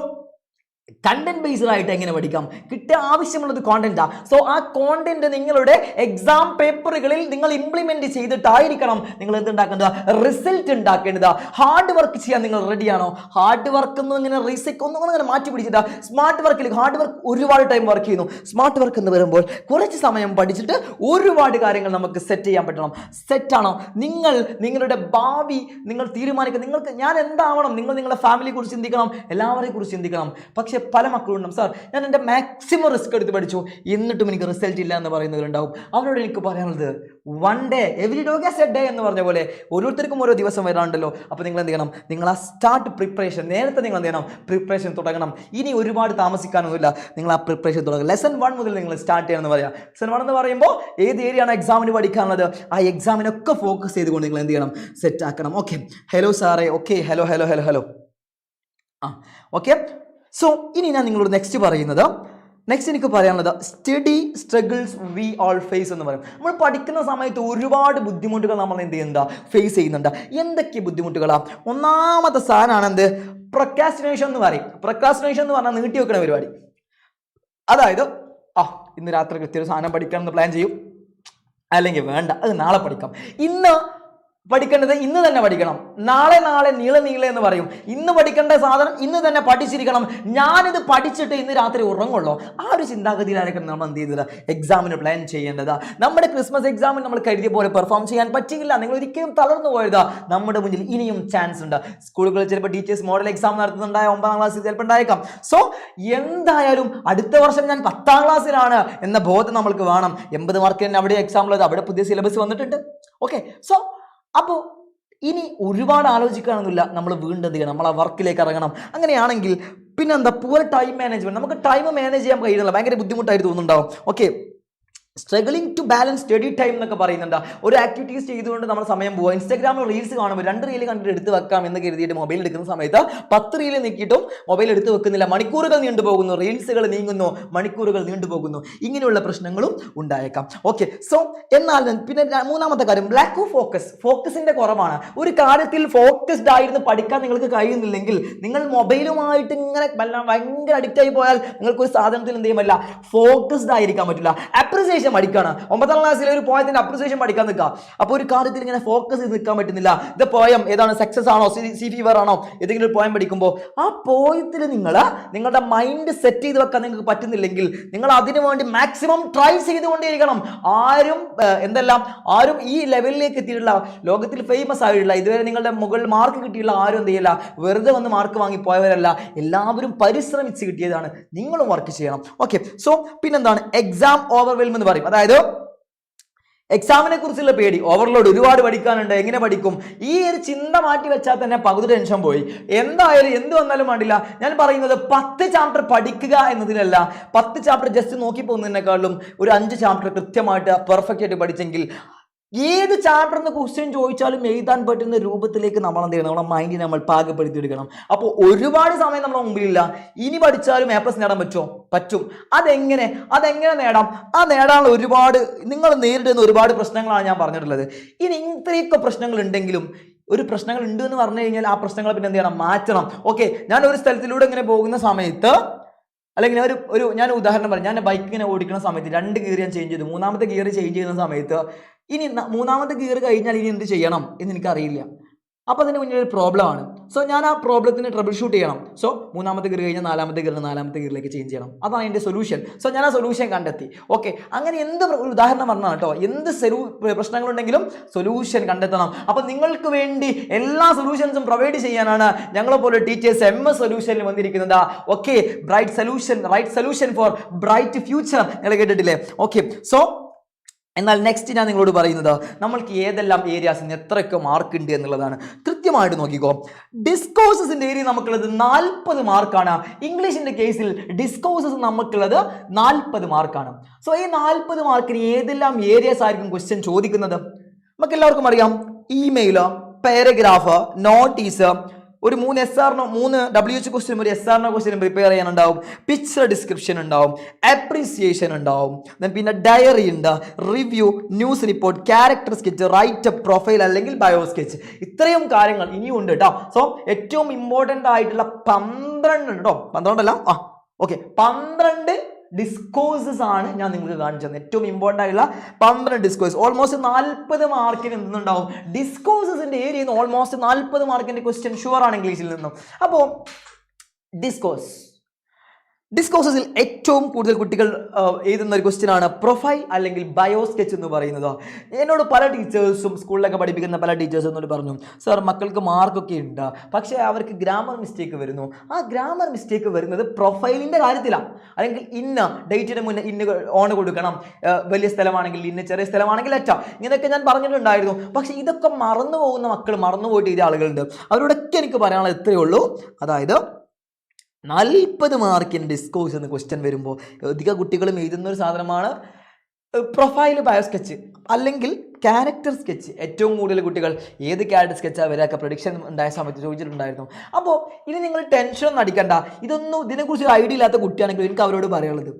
കണ്ടന്റ് ബേസ്ഡ് ആയിട്ട് എങ്ങനെ പഠിക്കാം? കിട്ടിയ ആവശ്യമുള്ളത് കോണ്ടന്റാ സോ ആ കോണ്ടന്റ് നിങ്ങളുടെ എക്സാം പേപ്പറുകളിൽ നിങ്ങൾ ഇംപ്ലിമെന്റ് ചെയ്തിട്ടായിരിക്കണം നിങ്ങൾ എന്തുണ്ടാക്കേണ്ടത്? റിസൾട്ട് ഉണ്ടാക്കേണ്ടത്. ഹാർഡ് വർക്ക് ചെയ്യാൻ നിങ്ങൾ റെഡിയാണോ ഹാർഡ് വർക്ക് ഇങ്ങനെ റിസ്ക് ഒന്നും അങ്ങനെ മാറ്റി പിടിച്ചിട്ട്? സ്മാർട്ട് വർക്കിൽ ഹാർഡ് വർക്ക് ഒരുപാട് ടൈം വർക്ക് ചെയ്യുന്നു. സ്മാർട്ട് വർക്ക് എന്ന് വരുമ്പോൾ കുറച്ച് സമയം പഠിച്ചിട്ട് ഒരുപാട് കാര്യങ്ങൾ നമുക്ക് സെറ്റ് ചെയ്യാൻ പറ്റണം. സെറ്റാണോ നിങ്ങൾ നിങ്ങളുടെ ഭാവി നിങ്ങൾ തീരുമാനിക്കുക നിങ്ങൾക്ക് ഞാൻ എന്താവണം? നിങ്ങൾ നിങ്ങളുടെ ഫാമിലിയെ കുറിച്ച് ചിന്തിക്കണം. എല്ലാവരെയും കുറിച്ച് ചിന്തിക്കണം. പക്ഷേ പല മക്കളുണ്ടാവും. സാർ ഞാൻ എന്റെ മാക്സിമം റിസ്ക് എടുത്ത് പഠിച്ചു. എന്നിട്ടും എനിക്ക് റിസൾട്ട് ഇല്ല എന്ന് പറയുന്നവരുണ്ടാവും. അവരോട് എനിക്ക് പറയാനുള്ളത് one day every dog has a day എന്ന് പറഞ്ഞ പോലെ ഓരോരുത്തർക്കും ഓരോ ദിവസം വരാണ്ടല്ലോ അപ്പോൾ നിങ്ങൾ എന്ത് ചെയ്യണം? നിങ്ങൾ ആ സ്റ്റാർട്ട് പ്രിപ്പറേഷൻ നേരത്തെ നിങ്ങൾ എന്ത് ചെയ്യണം? പ്രിപ്പറേഷൻ തുടങ്ങണം. ഇനി ഒരുപാട് താമസിക്കാനൊന്നുമില്ല. നിങ്ങൾ ആ പ്രിപ്പറേഷൻ തുടങ്ങുക ലെസൺ വൺ മുതൽ നിങ്ങൾ സ്റ്റാർട്ട് ചെയ്യണം എന്ന് പറയാം. ലെസൺ വൺ എന്ന് പറയുമ്പോൾ ഏത് ഏരിയയാണ് എക്സാമിന് പഠിക്കാനുള്ളത്? ആ എക്സാമിനൊക്കെ ഫോക്കസ് ചെയ്തുകൊണ്ട് നിങ്ങൾ എന്ത് ചെയ്യണം? സെറ്റ് ആക്കണം. ഓക്കെ ഹലോ സാറേ okay hello hello hello hello ആ ഓക്കെ സോ ഇനി ഞാൻ നിങ്ങളോട് നെക്സ്റ്റ് പറയുന്നത് നെക്സ്റ്റ് എനിക്ക് പറയാനുള്ളത് study struggles we all face എന്ന് പറയും. നമ്മൾ പഠിക്കുന്ന സമയത്ത് ഒരുപാട് ബുദ്ധിമുട്ടുകൾ നമ്മൾ എന്ത് ചെയ്യുന്നുണ്ട്? ഫേസ് ചെയ്യുന്നുണ്ട്. എന്തൊക്കെ ബുദ്ധിമുട്ടുകളാണ് ഒന്നാമത്തെ സാധനമാണ് എന്ത്? പ്രൊക്കാസ്റ്റിനേഷൻ എന്ന് പറയും. പ്രൊക്കാസ്റ്റിനേഷൻ എന്ന് പറഞ്ഞാൽ നീട്ടി വെക്കുന്ന പരിപാടി. അതായത് ആ ഇന്ന് രാത്രി കൃത്യ സാധനം പഠിക്കണം എന്ന് പ്ലാൻ ചെയ്യും. അല്ലെങ്കിൽ വേണ്ട അത് നാളെ പഠിക്കാം. ഇന്ന് പഠിക്കേണ്ടത് ഇന്ന് തന്നെ പഠിക്കണം. നാളെ നാളെ നീളെ നീളെ എന്ന് പറയും. ഇന്ന് പഠിക്കേണ്ട സാധനം ഇന്ന് തന്നെ പഠിച്ചിരിക്കണം. ഞാനിത് പഠിച്ചിട്ട് ഇന്ന് രാത്രി ഉറങ്ങുള്ളൂ. ആ ഒരു ചിന്താഗതിയിലായിരിക്കും നമ്മൾ എന്ത് ചെയ്തത് എക്സാമിന് പ്ലാൻ ചെയ്യേണ്ടത്. നമ്മുടെ ക്രിസ്മസ് എക്സാമിന് നമ്മൾ കരുതിയ പോലെ പെർഫോം ചെയ്യാൻ പറ്റിയില്ല. നിങ്ങൾ ഒരിക്കലും തളർന്നു പോയത് നമ്മുടെ മുന്നിൽ ഇനിയും ചാൻസ് ഉണ്ട്. സ്കൂളുകളിൽ ചിലപ്പോൾ ടീച്ചേഴ്സ് മോഡൽ എക്സാം നടത്തുന്നുണ്ടായ ഒമ്പതാം ക്ലാസ്സിൽ ചിലപ്പോൾ ഉണ്ടായേക്കാം. സോ എന്തായാലും അടുത്ത വർഷം ഞാൻ പത്താം ക്ലാസ്സിലാണ് എന്ന ബോധം നമ്മൾക്ക് വേണം. എൺപത് മാർക്ക് തന്നെ അവിടെ എക്സാം ഉള്ളത് അവിടെ പുതിയ സിലബസ് വന്നിട്ടുണ്ട്. ഓക്കെ സോ അപ്പോൾ ഇനി ഒരുപാട് ആലോചിക്കാനൊന്നുമില്ല നമ്മൾ വീണ്ടും എന്ത് ചെയ്യണം നമ്മൾ ആ വർക്കിലേക്ക് ഇറങ്ങണം. അങ്ങനെയാണെങ്കിൽ പിന്നെന്താ പൂർ ടൈം മാനേജ്മെന്റ് നമുക്ക് ടൈം മാനേജ് ചെയ്യാൻ കഴിയുന്നില്ല ഭയങ്കര ബുദ്ധിമുട്ടായിട്ട് തോന്നുന്നുണ്ടാവും. Okay struggling to balance study time എന്നൊക്കെ പറയുന്നുണ്ട്. ഒരു ആക്ടിവിറ്റീസ് ചെയ്തുകൊണ്ട് നമ്മൾ സമയം പോകുക ഇൻസ്റ്റാഗ്രാമിൽ റീൽസ് കാണുമ്പോൾ രണ്ട് റീൽ കണ്ടിട്ട് എടുത്ത് വെക്കാം എന്ന് കരുതിയിട്ട് മൊബൈൽ എടുക്കുന്ന സമയത്ത് പത്ത് റീൽ നീക്കിയിട്ടും മൊബൈൽ എടുത്ത് വെക്കുന്നില്ല. മണിക്കൂറുകൾ നീണ്ടുപോകുന്നു റീൽസുകൾ നീങ്ങുന്നു. മണിക്കൂറുകൾ നീണ്ടുപോകുന്നു ഇങ്ങനെയുള്ള പ്രശ്നങ്ങളും ഉണ്ടായേക്കാം. ഓക്കെ സോ എന്നാൽ പിന്നെ മൂന്നാമത്തെ കാര്യം. ലാക്ക് ഓഫ് ഫോക്കസ് ഫോക്കസിന്റെ കുറവാണ്. ഒരു കാര്യത്തിൽ ഫോക്കസ്ഡ് ആയിരുന്നു പഠിക്കാൻ നിങ്ങൾക്ക് കഴിയുന്നില്ലെങ്കിൽ നിങ്ങൾ മൊബൈലുമായിട്ട് ഇങ്ങനെ ഭയങ്കര അഡിക്റ്റ് ആയി പോയാൽ നിങ്ങൾക്ക് ഒരു സാധനത്തിൽ എന്ത് ഫോക്കസ്ഡ് ആയിരിക്കാൻ പറ്റില്ല. അപ്രിസിയേഷൻ പഠിക്കാണ് ഒമ്പതാം ക്ലാസ്സിൽ ഒരു പോയത്തിന്റെ അപ്രിസിയേഷൻ പഠിക്കാൻ നിൽക്കുക. അപ്പോൾ ഒരു കാര്യത്തിൽ ഇങ്ങനെ ഫോക്കസ് ചെയ്ത് നിൽക്കാൻ പറ്റുന്നില്ല. ഇത് പോയം ഏതാണ്? സക്സസ് ആണോ? സി ഫീവർ ആണോ? ഏതെങ്കിലും ഒരു പോയം പഠിക്കുമ്പോൾ ആ പോയത്തിൽ നിങ്ങൾ നിങ്ങളുടെ മൈൻഡ് സെറ്റ് ചെയ്ത് വെക്കാൻ നിങ്ങൾക്ക് പറ്റുന്നില്ലെങ്കിൽ നിങ്ങൾ അതിനു വേണ്ടി മാക്സിമം ട്രൈ ചെയ്തുകൊണ്ടേയിരിക്കണം. ആരും എന്തെല്ലാം? ആരും ഈ ലെവലിലേക്ക് എത്തിയിട്ടുള്ള ലോകത്തിൽ ഫേമസ് ആയിട്ടുള്ള ഇതുവരെ നിങ്ങളുടെ മുകളിൽ മാർക്ക് കിട്ടിയുള്ള ആരും എന്ത് ചെയ്യില്ല. വെറുതെ വന്ന് മാർക്ക് വാങ്ങി പോയവരല്ല എല്ലാവരും പരിശ്രമിച്ച് കിട്ടിയതാണ്. നിങ്ങളും വർക്ക് ചെയ്യണം. ഓക്കെ സോ പിന്നെന്താണ്? എക്സാം ഓവർവെൽം എന്ന് പറയും. അതായത് എക്സാമിനെ കുറിച്ചുള്ള പേടി ഓവർലോഡ് ഒരുപാട് പഠിക്കാനുണ്ട് എങ്ങനെ പഠിക്കും? ഈ ഒരു ചിന്ത മാറ്റി വെച്ചാൽ തന്നെ പകുതി ടെൻഷൻ പോയി. എന്തായാലും എന്ത് വന്നാലും വേണ്ടില്ല. ഞാൻ പറയുന്നത് പത്ത് ചാപ്റ്റർ പഠിക്കുക എന്നതിലല്ല. പത്ത് ചാപ്റ്റർ ജസ്റ്റ് നോക്കി പോകുന്നതിനേക്കാളും ഒരു അഞ്ച് ചാപ്റ്റർ കൃത്യമായിട്ട് പെർഫെക്റ്റ് ആയിട്ട് പഠിച്ചെങ്കിൽ ഏത് ചാപ്റ്റർ എന്ന് ക്വസ്റ്റ്യൻ ചോദിച്ചാലും എഴുതാൻ പറ്റുന്ന രൂപത്തിലേക്ക് നമ്മൾ എന്ത് ചെയ്യണം നമ്മുടെ മൈൻഡിനെ നമ്മൾ പാകപ്പെടുത്തി എടുക്കണം അപ്പോൾ ഒരുപാട് സമയം നമ്മുടെ മുമ്പിലില്ല. ഇനി പഠിച്ചാലും എ പ്ലസ് നേടാൻ പറ്റുമോ പറ്റും. അതെങ്ങനെ? അതെങ്ങനെ നേടാം? ആ നേടാനുള്ള ഒരുപാട് നിങ്ങൾ നേരിടുന്ന ഒരുപാട് പ്രശ്നങ്ങളാണ് ഞാൻ പറഞ്ഞിട്ടുള്ളത്. ഇനി ഇത്രയൊക്കെ പ്രശ്നങ്ങൾ ഉണ്ടെങ്കിലും ഒരു പ്രശ്നങ്ങൾ ഉണ്ട് എന്ന് പറഞ്ഞു കഴിഞ്ഞാൽ ആ പ്രശ്നങ്ങളെ പിന്നെ എന്ത് ചെയ്യണം? മാറ്റണം. ഓക്കെ ഞാൻ ഒരു സ്ഥലത്തിലൂടെ ഇങ്ങനെ പോകുന്ന സമയത്ത് അല്ലെങ്കിൽ ഒരു ഒരു ഞാൻ ഉദാഹരണം പറയാം. ഞാൻ ബൈക്ക് ഇങ്ങനെ ഓടിക്കുന്ന സമയത്ത് രണ്ട് ഗിയർ ഞാൻ ചേഞ്ച് ചെയ്തു. മൂന്നാമത്തെ ഗിയർ ചേഞ്ച് ചെയ്യുന്ന സമയത്ത് ഇനി മൂന്നാമത്തെ ഗിയർ കഴിഞ്ഞാൽ ഇനി എന്ത് ചെയ്യണം എന്ന് എനിക്കറിയില്ല. അപ്പോൾ അതിന് മുന്നിൽ ഒരു പ്രോബ്ലം ആണ്. സോ ഞാൻ ആ പ്രോബ്ലത്തിന് ട്രബിൾ ഷൂട്ട് ചെയ്യണം. സോ മൂന്നാമത്തെ ഗിയർ കഴിഞ്ഞാൽ നാലാമത്തെ ഗിയർ നാലാമത്തെ ഗിയറിലേക്ക് ചേഞ്ച് ചെയ്യണം. അതാണ് എന്റെ സൊല്യൂഷൻ സോ ഞാൻ ആ സൊല്യൂഷൻ കണ്ടെത്തി. ഓക്കെ അങ്ങനെ എന്ത് ഉദാഹരണം പറഞ്ഞാൽ കേട്ടോ. എന്ത് പ്രശ്നങ്ങളുണ്ടെങ്കിലും സൊല്യൂഷൻ കണ്ടെത്തണം. അപ്പോൾ നിങ്ങൾക്ക് വേണ്ടി എല്ലാ സൊല്യൂഷൻസും പ്രൊവൈഡ് ചെയ്യാനാണ് ഞങ്ങളെ പോലെ ടീച്ചേഴ്സ് എം എസ് സൊല്യൂഷനിൽ വന്നിരിക്കുന്നത്. Okay bright solution right solution for bright future നിങ്ങൾ കേട്ടിട്ടില്ലേ? ഓക്കെ സോ എന്നാൽ നെക്സ്റ്റ് ഞാൻ നിങ്ങളോട് പറയുന്നത് നമ്മൾക്ക് ഏതെല്ലാം ഏരിയാസിന് എത്രയൊക്കെ മാർക്ക് ഉണ്ട് എന്നുള്ളതാണ്. കൃത്യമായിട്ട് നോക്കിക്കോ. ഡിസ്കോസസിന്റെ ഏരിയ നമുക്കുള്ളത് നാൽപ്പത് മാർക്കാണ് ഇംഗ്ലീഷിന്റെ കേസിൽ ഡിസ്കോഴ്സസ് നമുക്കുള്ളത് നാൽപ്പത് മാർക്കാണ് സോ ഈ നാൽപ്പത് മാർക്കിന് ഏതെല്ലാം ഏരിയാസ് ആയിരിക്കും ക്വസ്റ്റ്യൻ ചോദിക്കുന്നത്? നമുക്ക് എല്ലാവർക്കും അറിയാം. ഇമെയിൽ പാരഗ്രാഫ് നോട്ടീസ് ഒരു മൂന്ന് എസ് ആറിനോ മൂന്ന് ഡബ്ല്യു എച്ച് ക്വസ്റ്റിനും ഒരു എസ് ആറിനോ ക്വസ്റ്റിനും പ്രിപ്പയർ ചെയ്യാനുണ്ടാവും. പിക്ചർ ഡിസ്ക്രിപ്ഷൻ ഉണ്ടാവും. അപ്രീസിയേഷൻ ഉണ്ടാവും. പിന്നെ ഡയറി ഉണ്ട്. Review news report character sketch write up profile അല്ലെങ്കിൽ ബയോ സ്കെച്ച് ഇത്രയും കാര്യങ്ങൾ ഇനിയും ഉണ്ട് കേട്ടോ സോ ഏറ്റവും ഇമ്പോർട്ടന്റ് ആയിട്ടുള്ള പന്ത്രണ്ട് കേട്ടോ പന്ത്രണ്ടല്ല? ആ ഓക്കെ പന്ത്രണ്ട് ഡിസ്കോഴ്സസ് ആണ് ഞാൻ നിങ്ങൾക്ക് കാണിച്ചത് ഏറ്റവും ഇമ്പോർട്ടന്റ് ആയിട്ടുള്ള പന്ത്രണ്ട് ഡിസ്കോഴ്സ് ഓൾമോസ്റ്റ് നാൽപ്പത് മാർക്കിന് എന്തുണ്ടാവും ഡിസ്കോഴ്സസിന്റെ നിന്ന് ഓൾമോസ്റ്റ് നാൽപ്പത് മാർക്കിന്റെ ക്വസ്റ്റ്യൻ ഷുവർ ആണ് ഇംഗ്ലീഷിൽ നിന്നും. അപ്പോൾ ഡിസ്കോഴ്സ് ഡിസ്കോഴ്സസിൽ ഏറ്റവും കൂടുതൽ കുട്ടികൾ എഴുതുന്ന ഒരു ക്വസ്റ്റ്യൻ ആണ് പ്രൊഫൈൽ അല്ലെങ്കിൽ ബയോ സ്കെച്ച് എന്ന് പറയുന്നത്. എന്നോട് പല ടീച്ചേഴ്സും സ്കൂളിലൊക്കെ പഠിപ്പിക്കുന്ന പല ടീച്ചേഴ്സും എന്നോട് പറഞ്ഞു സാർ മക്കൾക്ക് മാർക്കൊക്കെ ഉണ്ട്. പക്ഷേ അവർക്ക് ഗ്രാമർ മിസ്റ്റേക്ക് വരുന്നു. ആ ഗ്രാമർ മിസ്റ്റേക്ക് വരുന്നത് പ്രൊഫൈലിന്റെ കാര്യത്തിലാണ് അല്ലെങ്കിൽ ഇന്ന ഡേറ്റിന് മുന്നേ ഇന്ന ഓൺ കൊടുക്കണം. വലിയ സ്ഥലമാണെങ്കിൽ ഇന്ന ചെറിയ സ്ഥലമാണെങ്കിൽ അറ്റ. ഇങ്ങനെയൊക്കെ ഞാൻ പറഞ്ഞിട്ടുണ്ടായിരുന്നു. പക്ഷേ ഇതൊക്കെ മറന്നു പോകുന്ന മക്കൾ മറന്നു പോയിട്ട് ചെയ്ത ആളുകളുണ്ട്. അവരോടൊക്കെ എനിക്ക് പറയാനുള്ളത് ഇത്രയേ ഉള്ളൂ. അതായത് നാൽപ്പത് മാർക്കിന് ഡിസ്കോസ് എന്ന് ക്വസ്റ്റ്യൻ വരുമ്പോൾ അധിക കുട്ടികളും എഴുതുന്ന ഒരു സാധനമാണ് പ്രൊഫൈൽ ബയോ സ്കെച്ച് അല്ലെങ്കിൽ ക്യാരക്ടർ സ്കെച്ച് ഏറ്റവും കൂടുതൽ കുട്ടികൾ ഏത് ക്യാരക്ടർ സ്കെച്ചാണ് വരിക പ്രൊഡിക്ഷൻ ഉണ്ടായ സമയത്ത് ചോദിച്ചിട്ടുണ്ടായിരുന്നു. അപ്പോൾ ഇനി നിങ്ങൾ ടെൻഷനൊന്നും അടിക്കണ്ട. ഇതൊന്നും ഇതിനെക്കുറിച്ച് ഐഡിയ ഇല്ലാത്ത കുട്ടിയാണെങ്കിൽ എനിക്ക് അവരോട് പറയാനുള്ളത്.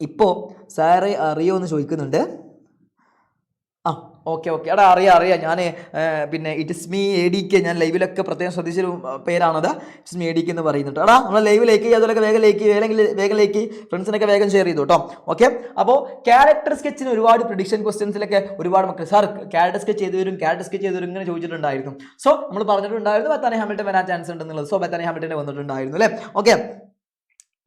ഇപ്പോൾ സാറേ അറിയോ എന്ന് ചോദിക്കുന്നുണ്ട്. ആ ഓക്കെ ഓക്കെ. എടാ അറിയാം അറിയാം. ഞാൻ പിന്നെ it is me A D K ഞാൻ ലൈവിലൊക്കെ പ്രത്യേകം ശ്രദ്ധിച്ചൊരു പേരാണത്. It's me A D K എന്ന് പറയുന്നുണ്ട്. എടാ നമ്മൾ ലൈവ് ലൈക്ക് ചെയ്യുക അതുപോലൊക്കെ വേഗം ലൈക്ക് വേഗം വേഗം ലൈക്ക് ഫ്രണ്ട്സിനൊക്കെ വേഗം ഷെയർ ചെയ്തു കേട്ടോ. ഓക്കെ? അപ്പോൾ ക്യാരക്ടർ സ്കെച്ചിന് ഒരുപാട് പ്രിഡിക്ഷൻ ക്വസ്റ്റ്യൻസിലൊക്കെ ഒരുപാട് മക്കൾ സാർ ക്യാരക്ടർ സ്കെച്ച് ചെയ്തു വരും ക്യാരക്ടർ സ്കെച്ച് ചെയ്തു വരും ഇങ്ങനെ ചോദിച്ചിട്ടുണ്ടായിരുന്നു. സോ നമ്മൾ പറഞ്ഞിട്ടുണ്ടായിരുന്നു ബത്താനെ ഹാമിൽട്ടൻ വരാൻ ചാൻസ് ഉണ്ടെന്നുള്ളത്. സോ ബത്താനെ ഹാമിൽട്ടനെ വന്നിട്ടുണ്ടായിരുന്നു അല്ലേ? ഓക്കെ?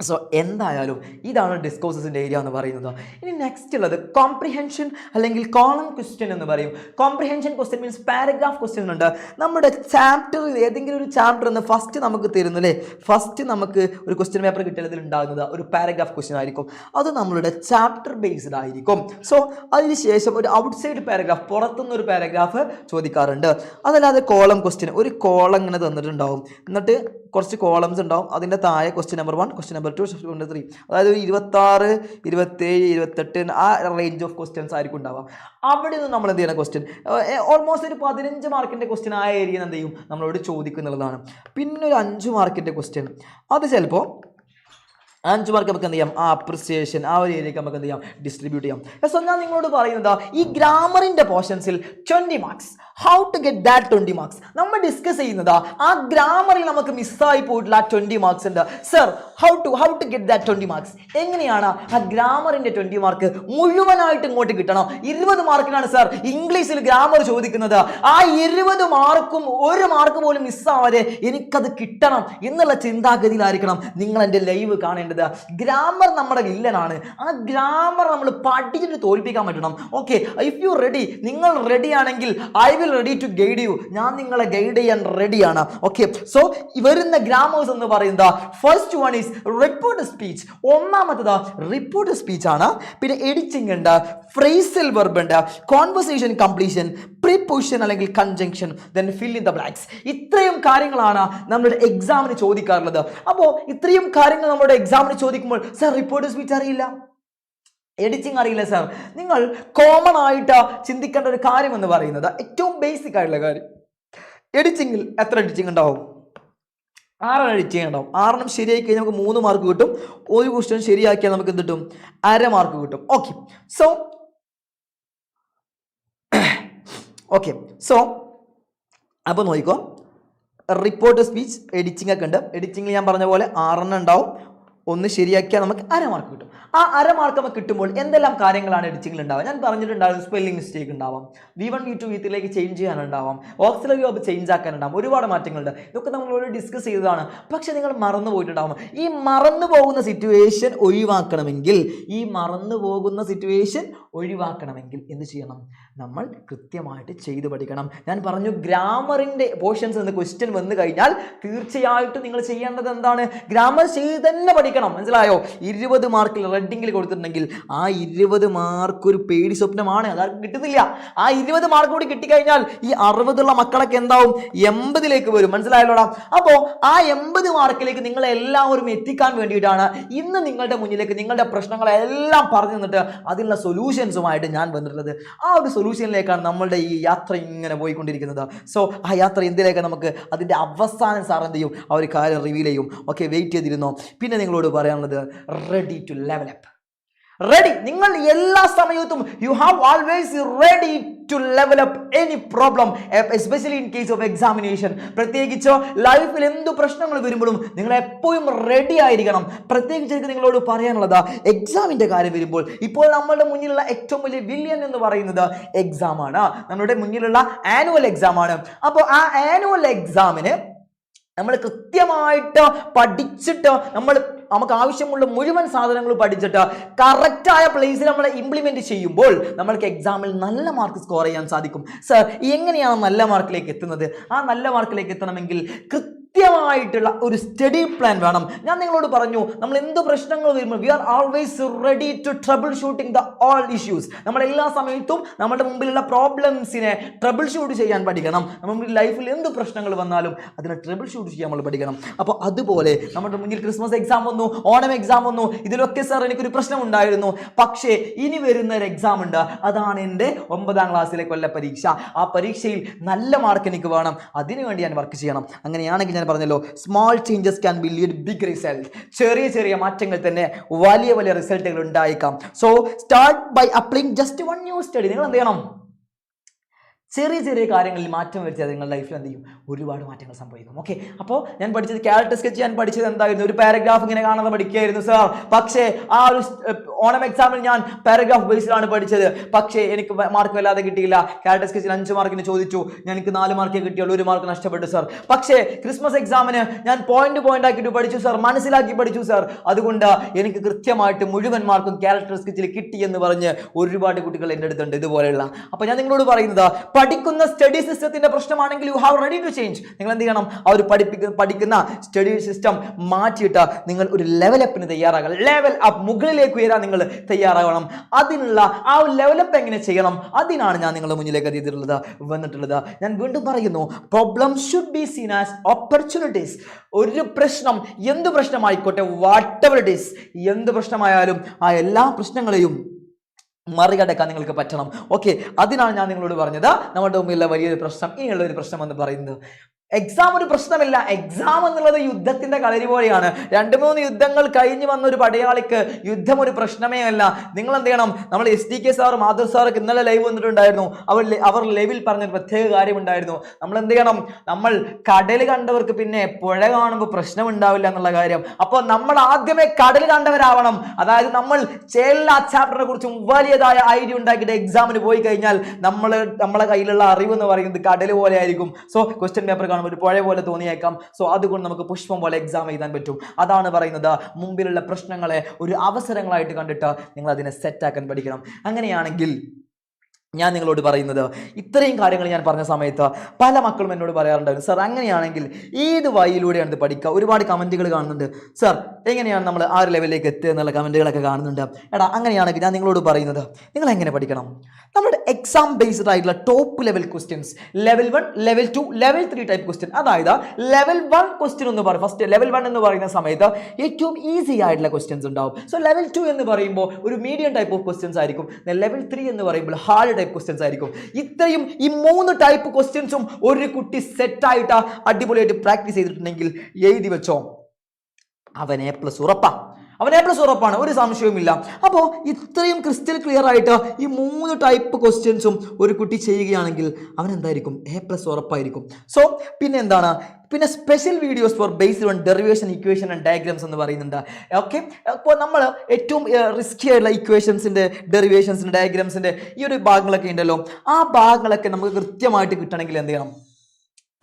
സോ എന്തായാലും ഇതാണ് ഡിസ്കോസസിന്റെ ഏരിയ എന്ന് പറയുന്നത്. ഇനി നെക്സ്റ്റ് ഉള്ളത് കോംപ്രിഹെൻഷൻ അല്ലെങ്കിൽ കോളം ക്വസ്റ്റ്യൻ എന്ന് പറയും. Comprehension question means paragraph question ഉണ്ട്. നമ്മുടെ ചാപ്റ്ററിൽ ഏതെങ്കിലും ഒരു ചാപ്റ്റർ എന്ന് ഫസ്റ്റ് നമുക്ക് തരുന്നു അല്ലേ ഫസ്റ്റ് നമുക്ക് ഒരു ക്വസ്റ്റ്യൻ പേപ്പർ കിട്ടിയതിൽ ഉണ്ടാകുന്നത് ഒരു പാരഗ്രാഫ് ക്വസ്റ്റ്യൻ ആയിരിക്കും. അത് നമ്മളുടെ ചാപ്റ്റർ ബേസ്ഡ് ആയിരിക്കും. സോ അതിനുശേഷം ഒരു ഔട്ട്സൈഡ് പാരഗ്രാഫ് പുറത്തുനിന്ന് ഒരു പാരഗ്രാഫ് ചോദിക്കാറുണ്ട്. അതല്ലാതെ കോളം ക്വസ്റ്റ്യൻ ഒരു കോളം ഇങ്ങനെ തന്നിട്ടുണ്ടാവും. എന്നിട്ട് കുറച്ച് കോളംസ് ഉണ്ടാവും. അതിന്റെ താഴെ question number one question number two question number three അതായത് ഒരു ഇരുപത്താറ് ഇരുപത്തേഴ് ഇരുപത്തെട്ട് ആ റേഞ്ച് ഓഫ് ക്വസ്റ്റ്യൻസ് ആയിരിക്കും ഉണ്ടാവുക. അവിടെ നിന്ന് നമ്മൾ എന്ത് ചെയ്യണം? ക്വസ്റ്റ്യൻ ഓൾമോസ്റ്റ് ഒരു പതിനഞ്ച് മാർക്കിന്റെ ക്വസ്റ്റ്യൻ ആ ഏരിയ എന്ത് ചെയ്യും? നമ്മളോട് ചോദിക്കുന്നുള്ളതാണ്. പിന്നെ ഒരു അഞ്ച് മാർക്കിന്റെ ക്വസ്റ്റ്യൻ അത് ചിലപ്പോൾ അഞ്ച് മാർക്ക് നമുക്ക് എന്ത് ചെയ്യാം ആ അപ്രിസിയേഷൻ ആ ഒരു ഏരിയക്ക് നമുക്ക് എന്ത് ചെയ്യാം ഡിസ്ട്രിബ്യൂട്ട് ചെയ്യാം സോ ഞാൻ നിങ്ങളോട് പറയുന്നത് ഈ ഗ്രാമറിന്റെ പോർഷൻസിൽ twenty marks how to get that twenty marks നമ്മൾ ഡിസ്കസ് ചെയ്യുന്നത് ആ ഗ്രാമറിൽ നമുക്ക് മിസ്സായി പോയിട്ടുള്ള ആ ട്വന്റി മാർക്സ് ഉണ്ട്. Sir how to how to get that twenty marks എങ്ങനെയാണ് ആ ഗ്രാമറിന്റെ ട്വന്റി മാർക്ക് മുഴുവനായിട്ട് ഇങ്ങോട്ട് കിട്ടണം? ഇരുപത് മാർക്കിനാണ് സർ ഇംഗ്ലീഷിൽ ഗ്രാമർ ചോദിക്കുന്നത്. ആ ഇരുപത് മാർക്കും ഒരു മാർക്ക് പോലും മിസ്സാവാതെ എനിക്കത് കിട്ടണം എന്നുള്ള ചിന്താഗതിയിലായിരിക്കണം നിങ്ങൾ എന്റെ ലൈവ് കാണേണ്ടത്. ഗ്രാമർ നമ്മുടെ വില്ലനാണ്. ആ ഗ്രാമർ നമ്മൾ പഠിച്ചിട്ട് തോൽപ്പിക്കാൻ പറ്റണം. ഓക്കെ ഇഫ് യു റെഡി നിങ്ങൾ റെഡി ആണെങ്കിൽ I will ready to guide you ഞാൻ നിങ്ങളെ ഗൈഡ് ചെയ്യാൻ റെഡിയാണ് ഓക്കെ സോ വരുന്ന ഗ്രാമേഴ്സ് എന്ന് പറയുന്നത് first one is report speech ഒന്നാമത്തത് റിപ്പോർട്ട് സ്പീച്ച് ആണ്. പിന്നെ എഡിറ്റിംഗ് ഉണ്ട്. ഫ്രേസൽ വെർബ് ഉണ്ട്. കോൺവെർസേഷൻ കംപ്ലീഷൻ പ്രിപ്പൊസിഷൻ അല്ലെങ്കിൽ conjunction then fill in the blanks ഇത്രയും കാര്യങ്ങളാണ് നമ്മുടെ എക്സാമിന് ചോദിക്കാറുള്ളത്. അപ്പോൾ ഇത്രയും കാര്യങ്ങൾ നമ്മുടെ എക്സാമിന് ചോദിക്കുമ്പോൾ സർ റിപ്പോർട്ട് സ്പീച്ച് അറിയില്ല? എഡിറ്റിംഗ് അറിയില്ല സർ നിങ്ങൾ കോമൺ ആയിട്ട് ചിന്തിക്കേണ്ട ഒരു കാര്യം എന്ന് പറയുന്നത് ഏറ്റവും ബേസിക് ആയിട്ടുള്ള കാര്യം. എഡിറ്റിങ്ങിൽ എത്ര എഡിറ്റിംഗ് ഉണ്ടാവും? ആറെണ്ണം എഡിറ്റ് ചെയ്യണ്ടാവും ആറെണ്ണം ശരിയായി കഴിഞ്ഞാൽ നമുക്ക് മൂന്ന് മാർക്ക് കിട്ടും. ഒരു ക്വസ്റ്റ്യൻ ശരിയാക്കിയാൽ നമുക്ക് എന്ത് കിട്ടും? അര മാർക്ക് കിട്ടും. ഓക്കെ സോ ഓക്കെ സോ അപ്പോൾ നോക്കിക്കോ. റിപ്പോർട്ട് സ്പീച്ച് എഡിറ്റിംഗ് ഒക്കെ ഉണ്ട്. എഡിറ്റിംഗിൽ ഞാൻ പറഞ്ഞ പോലെ ആറെണ്ണം ഉണ്ടാവും. ഒന്ന് ശരിയാക്കിയാൽ നമുക്ക് അര മാർക്ക് കിട്ടും. ആ അര മാർക്ക് നമുക്ക് കിട്ടുമ്പോൾ എന്തെല്ലാം കാര്യങ്ങളാണ് എഡിറ്റിംഗിൽ ഉണ്ടാവുക? ഞാൻ പറഞ്ഞിട്ടുണ്ടാവും സ്പെല്ലിംഗ് മിസ്റ്റേക്ക് ഉണ്ടാവാം. V one V two V ത്രീയിലേക്ക് change ചെയ്യാനുണ്ടാവാം. ഓക്സിലറി ഓബ് ചേഞ്ച് ആക്കാനുണ്ടാവും. ഒരുപാട് മാറ്റങ്ങളുണ്ട്. ഇതൊക്കെ നമ്മളോട് ഡിസ്കസ് ചെയ്തതാണ്. പക്ഷേ നിങ്ങൾ മറന്നു പോയിട്ടുണ്ടാവും. ഈ മറന്നു പോകുന്ന സിറ്റുവേഷൻ ഒഴിവാക്കണമെങ്കിൽ ഈ മറന്നു പോകുന്ന സിറ്റുവേഷൻ ഒഴിവാക്കണമെങ്കിൽ എന്ത് ചെയ്യണം? നമ്മൾ കൃത്യമായിട്ട് ചെയ്തു പഠിക്കണം. ഞാൻ പറഞ്ഞു ഗ്രാമറിന്റെ പോർഷൻസ് എന്ന് ക്വസ്റ്റ്യൻ വന്നു കഴിഞ്ഞാൽ തീർച്ചയായിട്ടും നിങ്ങൾ ചെയ്യേണ്ടത് എന്താണ്? ഗ്രാമർ ചെയ്ത് തന്നെ പഠിക്കണം. പഠിക്കണം മനസ്സിലായോ? ഇരുപത് മാർക്കിൽ റെഡിങ്ങിൽ കൊടുത്തിട്ടുണ്ടെങ്കിൽ ആ ഇരുപത് മാർക്ക് ഒരു പേടി സ്വപ്നമാണ്. അതാർക്കും കിട്ടുന്നില്ല. ആ ഇരുപത് മാർക്ക് കൂടി കിട്ടിക്കഴിഞ്ഞാൽ ഈ അറുപതുള്ള മക്കളൊക്കെ എന്താവും? എൺപതിലേക്ക് വരും. മനസ്സിലായല്ലോടാ? അപ്പോൾ ആ എൺപത് മാർക്കിലേക്ക് നിങ്ങളെ എല്ലാവരും എത്തിക്കാൻ വേണ്ടിയിട്ടാണ് ഇന്ന് നിങ്ങളുടെ മുന്നിലേക്ക് നിങ്ങളുടെ പ്രശ്നങ്ങളെല്ലാം പറഞ്ഞു തന്നിട്ട് അതിനുള്ള സൊല്യൂഷൻസുമായിട്ട് ഞാൻ വന്നിട്ടുള്ളത്. ആ ഒരു സൊല്യൂഷനിലേക്കാണ് നമ്മളുടെ ഈ യാത്ര ഇങ്ങനെ പോയിക്കൊണ്ടിരിക്കുന്നത്. സോ ആ യാത്ര എന്തിലേക്ക് നമുക്ക് അതിന്റെ അവസാനം സാർ എന്ത് ചെയ്യും? ആ ഒരു കാര്യം റിവീൽ ചെയ്യും. ഓക്കെ വെയിറ്റ് ചെയ്തിരുന്നോ? പിന്നെ നിങ്ങളോട് പറയാനുള്ളത് ready to level up ready നിങ്ങൾ എല്ലാ സമയത്തും you have always ready to level up any problem especially in case of examination പ്രത്യേകിച്ച് ലൈഫിൽ എന്ത് പ്രശ്നങ്ങൾ വരുമ്പോഴും നിങ്ങൾ എപ്പോഴും റെഡി ആയിരിക്കണം. പ്രത്യേകിച്ച് എനിക്ക് നിങ്ങളോട് പറയാനുള്ളത് എക്സാമിന്റെ കാര്യം വരുമ്പോൾ ഇപ്പോൾ നമ്മളുടെ മുന്നിലുള്ള ഏറ്റവും വലിയ വില്യൻ എന്ന് പറയുന്നത് എക്സാമാണ് നമ്മുടെ മുന്നിലുള്ള ആനുവൽ എക്സാം ആണ്. അപ്പോൾ ആ ആനുവൽ എക്സാമിന് നമ്മൾ കൃത്യമായിട്ട് പഠിച്ചിട്ട് നമ്മൾ നമുക്ക് ആവശ്യമുള്ള മുഴുവൻ സാധനങ്ങൾ പഠിച്ചിട്ട് കറക്റ്റായ പ്ലേസിൽ നമ്മൾ ഇംപ്ലിമെന്റ് ചെയ്യുമ്പോൾ നമ്മൾക്ക് എക്സാമിൽ നല്ല മാർക്ക് സ്കോർ ചെയ്യാൻ സാധിക്കും. സർ എങ്ങനെയാണ് നല്ല മാർക്കിലേക്ക് എത്തുന്നത്? ആ നല്ല മാർക്കിലേക്ക് എത്തണമെങ്കിൽ കൃത്യമായിട്ടുള്ള ഒരു സ്റ്റഡി പ്ലാൻ വേണം. ഞാൻ നിങ്ങളോട് പറഞ്ഞു നമ്മൾ എന്ത് പ്രശ്നങ്ങൾ വരുമ്പോൾ we are always ready to troubleshooting the all issues നമ്മൾ എല്ലാ സമയത്തും നമ്മുടെ മുമ്പിലുള്ള പ്രോബ്ലംസിനെ ട്രബിൾ ഷൂട്ട് ചെയ്യാൻ പഠിക്കണം. നമ്മുടെ ലൈഫിൽ എന്ത് പ്രശ്നങ്ങൾ വന്നാലും അതിനെ ട്രബിൾ ഷൂട്ട് ചെയ്യാൻ നമ്മൾ പഠിക്കണം. അപ്പോൾ അതുപോലെ നമ്മുടെ മുന്നിൽ ക്രിസ്മസ് എക്സാം വന്നു ഓണം എക്സാം വന്നു ഇതിലൊക്കെ സാർ എനിക്കൊരു പ്രശ്നം ഉണ്ടായിരുന്നു. പക്ഷേ ഇനി വരുന്ന ഒരു എക്സാം ഉണ്ട്. അതാണ് എന്റെ ഒമ്പതാം ക്ലാസ്സിലെ കൊല്ല പരീക്ഷ ആ പരീക്ഷയിൽ നല്ല മാർക്ക് എനിക്ക് വേണം. അതിനുവേണ്ടി ഞാൻ വർക്ക് ചെയ്യണം. അങ്ങനെയാണെങ്കിൽ ഞാൻ പറഞ്ഞല്ലോ small changes can be lead big result ചെറിയ ചെറിയ മാറ്റങ്ങൾ തന്നെ വലിയ വലിയ റിസൾട്ടുകൾ ഉണ്ടായേക്കാം. So start by applying just one new study നിങ്ങൾ എന്ത് ചെയ്യണം? ചെറിയ ചെറിയ കാര്യങ്ങളിൽ മാറ്റം വരുത്തിയാൽ നിങ്ങളുടെ ലൈഫിൽ എന്ത് ചെയ്യും? ഒരുപാട് മാറ്റങ്ങൾ സംഭവിക്കും. ഓക്കെ അപ്പോൾ ഞാൻ പഠിച്ചത് ക്യാരക്ടർ സ്കെച്ച് ഞാൻ പഠിച്ചത് എന്തായിരുന്നു? ഒരു പാരഗ്രാഫ് ഇങ്ങനെ കാണാതെ പഠിക്കുകയായിരുന്നു സാർ പക്ഷേ ആ ഒരു ഓണം എക്സാമിൽ ഞാൻ പാരഗ്രാഫ് ബേസിലാണ് പഠിച്ചത്. പക്ഷേ എനിക്ക് മാർക്ക് വല്ലാതെ കിട്ടിയില്ല. ക്യാരക്ടർ സ്കെച്ചിൽ അഞ്ച് മാർക്കിന് ചോദിച്ചു. എനിക്ക് നാല് മാർക്കേ കിട്ടിയുള്ളൂ. ഒരു മാർക്ക് നഷ്ടപ്പെട്ടു സാർ പക്ഷേ ക്രിസ്മസ് എക്സാമിന് ഞാൻ പോയിന്റ് പോയിന്റ് ആക്കിയിട്ട് പഠിച്ചു സാർ മനസ്സിലാക്കി പഠിച്ചു സാർ അതുകൊണ്ട് എനിക്ക് കൃത്യമായിട്ട് മുഴുവൻ മാർക്കും ക്യാരക്ടർ സ്കെച്ചിൽ കിട്ടി എന്ന് പറഞ്ഞ് ഒരുപാട് കുട്ടികൾ എന്റെ അടുത്തുണ്ട് ഇതുപോലെയുള്ള. അപ്പോൾ ഞാൻ നിങ്ങളോട് പറയുന്നത് പഠിക്കുന്ന സ്റ്റഡി സിസ്റ്റത്തിന്റെ പ്രശ്നമാണെങ്കിൽ you have ready to change നിങ്ങൾ എന്ത് ചെയ്യണം? ആ ഒരു പഠിപ്പിക്കുന്ന പഠിക്കുന്ന സ്റ്റഡി സിസ്റ്റം മാറ്റിയിട്ട് നിങ്ങൾ ഒരു ലെവൽ അപ്പിന് തയ്യാറാകണം. ലെവൽ അപ്പ് മുകളിലേക്ക് ഉയരാൻ നിങ്ങൾ തയ്യാറാകണം. അതിനുള്ള ആ ഒരു ലെവലപ്പ് എങ്ങനെ ചെയ്യണം? അതിനാണ് ഞാൻ നിങ്ങളുടെ മുന്നിലേക്ക് എത്തിയിട്ടുള്ളത് വന്നിട്ടുള്ളത്. ഞാൻ വീണ്ടും പറയുന്നു problem should be seen as opportunities ഒരു പ്രശ്നം എന്ത് പ്രശ്നമായിക്കോട്ടെ വാട്ട് എവർ ഇറ്റ് ഈസ് എന്ത് പ്രശ്നമായാലും ആ എല്ലാ പ്രശ്നങ്ങളെയും മറികടക്കാൻ നിങ്ങൾക്ക് പറ്റണം. ഓക്കെ അതിനാണ് ഞാൻ നിങ്ങളോട് പറഞ്ഞത്. നമ്മുടെ മുമ്പിലുള്ള വലിയൊരു പ്രശ്നം ഇനിയുള്ള ഒരു പ്രശ്നം എന്ന് പറയുന്നത്. എക്സാം ഒരു പ്രശ്നമില്ല. എക്സാം എന്നുള്ളത് യുദ്ധത്തിന്റെ കളരി പോലെയാണ്. രണ്ട് മൂന്ന് യുദ്ധങ്ങൾ കഴിഞ്ഞ് വന്ന ഒരു പടയാളിക്ക് യുദ്ധം ഒരു പ്രശ്നമേ അല്ല. നിങ്ങൾ എന്ത് ചെയ്യണം നമ്മൾ S D K sir Madhav സാറൊക്കെ ഇന്നലെ ലൈവ് വന്നിട്ടുണ്ടായിരുന്നു. അവർ അവർ ലൈവിൽ പറഞ്ഞ പ്രത്യേക കാര്യമുണ്ടായിരുന്നു. നമ്മൾ എന്ത് ചെയ്യണം നമ്മൾ കടൽ കണ്ടവർക്ക് പിന്നെ പുഴ കാണുമ്പോൾ പ്രശ്നം ഉണ്ടാവില്ല എന്നുള്ള കാര്യം. അപ്പോൾ നമ്മൾ ആദ്യമേ കടൽ കണ്ടവരാവണം. അതായത് നമ്മൾ എല്ലാ ചാപ്റ്ററിനെ കുറിച്ചും വലിയതായ ഐഡിയ ഉണ്ടാക്കിയിട്ട് എക്സാമിന് പോയി കഴിഞ്ഞാൽ നമ്മൾ നമ്മളെ കയ്യിലുള്ള അറിവ് എന്ന് പറയുന്നത് കടൽ പോലെ ആയിരിക്കും. സോ ക്വസ്റ്റ്യൻ പേപ്പർ കാണുമ്പോൾ ഒരു പുഴ പോലെ തോന്നിയേക്കാം. സോ അതുകൊണ്ട് നമുക്ക് പുഷ്പം പോലെ എക്സാം എഴുതാൻ പറ്റും. അതാണ് പറയുന്നത്. മുമ്പിലുള്ള പ്രശ്നങ്ങളെ ഒരു അവസരങ്ങളായിട്ട് കണ്ടിട്ട് നിങ്ങൾ അതിനെ സെറ്റാക്കാൻ പഠിക്കണം. അങ്ങനെയാണെങ്കിൽ ഞാൻ നിങ്ങളോട് പറയുന്നത് ഇത്രയും കാര്യങ്ങൾ ഞാൻ പറഞ്ഞ സമയത്ത് പല മക്കളും എന്നോട് പറയാറുണ്ടായിരുന്നു. സാർ അങ്ങനെയാണെങ്കിൽ ഏത് വഴിയിലൂടെയാണ് ഇത് പഠിക്കുക? ഒരുപാട് കമന്റുകൾ കാണുന്നുണ്ട്. സാർ എങ്ങനെയാണ് നമ്മൾ ആ ഒരു ലെവലിലേക്ക് എത്തുക എന്നുള്ള കമന്റുകളൊക്കെ കാണുന്നുണ്ട്? എടാ അങ്ങനെയാണെങ്കിൽ ഞാൻ നിങ്ങളോട് പറയുന്നത് നിങ്ങൾ എങ്ങനെ പഠിക്കണം? നമ്മുടെ എക്സാം ബേസ്ഡ് ആയിട്ടുള്ള top level questions level one level two level three type question അതായത് ലെവൽ വൺ ക്വസ്റ്റ്യൻ എന്ന് പറയും ഫസ്റ്റ് ലെവൽ വൺ എന്ന് പറയുന്ന സമയത്ത് ഏറ്റവും ഈസി ആയിട്ടുള്ള ക്വസ്റ്റ്യൻസ് ഉണ്ടാവും. സോ ലെവൽ ടു എന്ന് പറയുമ്പോൾ ഒരു മീഡിയം ടൈപ്പ് ഓഫ് ക്വസ്റ്റ്യൻസ് ആയിരിക്കും. ലെവൽ ത്രീ എന്ന് പറയുമ്പോൾ ഹാർഡ് ടൈപ്പ് ക്വസ്റ്റ്യൻസ് ആയിരിക്കും. ഇത്രയും ഈ മൂന്ന് ടൈപ്പ് ക്വസ്റ്റ്യൻസും ഒരു കുട്ടി സെറ്റായിട്ട് അടിപൊളിയായിട്ട് പ്രാക്ടീസ് ചെയ്തിട്ടുണ്ടെങ്കിൽ എഴുതി വെച്ചോ. അവൻ എ പ്ലസ് ഉറപ്പാ. അവൻ എ പ്ലസ് ഉറപ്പാണ് ഒരു സംശയവുമില്ല. അപ്പോൾ ഇത്രയും ക്രിസ്റ്റൽ ക്ലിയർ ആയിട്ട് ഈ മൂന്ന് ടൈപ്പ് ക്വസ്റ്റ്യൻസും ഒരു കുട്ടി ചെയ്യുകയാണെങ്കിൽ അവൻ എന്തായിരിക്കും? A plus ഉറപ്പായിരിക്കും. സോ പിന്നെ എന്താണ്? പിന്നെ special videos for based on derivation equation and diagrams എന്ന് പറയുന്നുണ്ട്. ഓക്കെ അപ്പോൾ നമ്മൾ ഏറ്റവും റിസ്കി ആയിട്ടുള്ള ഇക്വേഷൻസിന്റെ ഡെറിവേഷൻസിന്റെ ഡയഗ്രാംസിന്റെ ഈ ഒരു ഭാഗങ്ങളൊക്കെ ഉണ്ടല്ലോ. ആ ഭാഗങ്ങളൊക്കെ നമുക്ക് കൃത്യമായിട്ട് കിട്ടണമെങ്കിൽ എന്ത് ചെയ്യണം?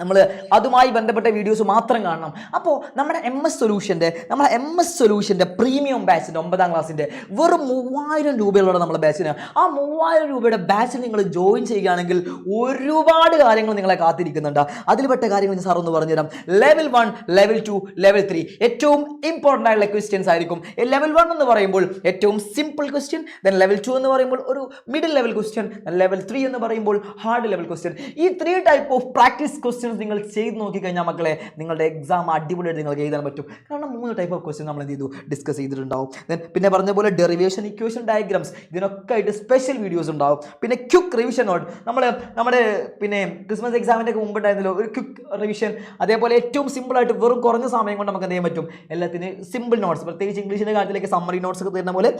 നമ്മൾ അതുമായി ബന്ധപ്പെട്ട വീഡിയോസ് മാത്രം കാണണം. അപ്പോൾ നമ്മുടെ എം എസ് സൊല്യൂഷന്റെ നമ്മളെ എം എസ് സൊല്യൂഷന്റെ പ്രീമിയം ബാച്ചിന്റെ ഒമ്പതാം ക്ലാസ്സിന്റെ വെറും മൂവായിരം രൂപയുള്ള നമ്മുടെ ബാച്ചിന് ആ മൂവായിരം രൂപയുടെ ബാച്ചിൽ നിങ്ങൾ ജോയിൻ ചെയ്യുകയാണെങ്കിൽ ഒരുപാട് കാര്യങ്ങൾ നിങ്ങളെ കാത്തിരിക്കുന്നുണ്ട്. അതിൽപ്പെട്ട കാര്യങ്ങൾ സാർ ഒന്ന് പറഞ്ഞുതരാം. Level one level two level three ഏറ്റവും ഇമ്പോർട്ടന്റ് ആയിട്ടുള്ള ക്വസ്റ്റ്യൻസ് ആയിരിക്കും. ലെവൽ വൺ എന്ന് പറയുമ്പോൾ ഏറ്റവും simple question then level two എന്ന് പറയുമ്പോൾ ഒരു middle level question level three എന്ന് പറയുമ്പോൾ ഹാർഡ് ലെവൽ ക്വസ്റ്റ്യൻ ഈ three type of practice questions നിങ്ങൾ ചെയ്ത് നോക്കിക്കഴിഞ്ഞാൽ മക്കളെ നിങ്ങളുടെ എക്സാം അടിപൊളിയായിട്ട് നിങ്ങൾക്ക് എഴുതാൻ പറ്റും. കാരണം മൂന്ന് ടൈപ്പ് ഓഫ് ക്വസ്റ്റ്യൻ നമ്മൾ എന്ത് ചെയ്തു? ഡിസ്കസ് ചെയ്തിട്ടുണ്ടാവും. പിന്നെ പറഞ്ഞ പോലെ ഡെറിവേഷൻ ഇക്വേഷൻ ഡയഗ്രാംസ് ഇതിനൊക്കെ ആയിട്ട് സ്പെഷ്യൽ വീഡിയോസ് ഉണ്ടാവും. പിന്നെ ക്യുക്ക് റിവിഷൻ നോട്ട് നമ്മൾ നമ്മുടെ പിന്നെ ക്രിസ്മസ് എക്സാമിന്റെ ഒക്കെ മുമ്പുണ്ടായിരുന്നല്ലോ ഒരു ക്വിക്ക് റിവിഷൻ അതേപോലെ ഏറ്റവും സിമ്പിളായിട്ട് വെറും കുറഞ്ഞ സമയം കൊണ്ട് നമുക്ക് എന്ത് ചെയ്യാൻ പറ്റും? എല്ലാത്തിനും സിമ്പിൾ നോട്ട്സ് പ്രത്യേകിച്ച് ഇംഗ്ലീഷിന്റെ കാര്യത്തിലേക്ക് സമ്മറി നോട്ട്സ് ഒക്കെ തരുന്ന പോലെ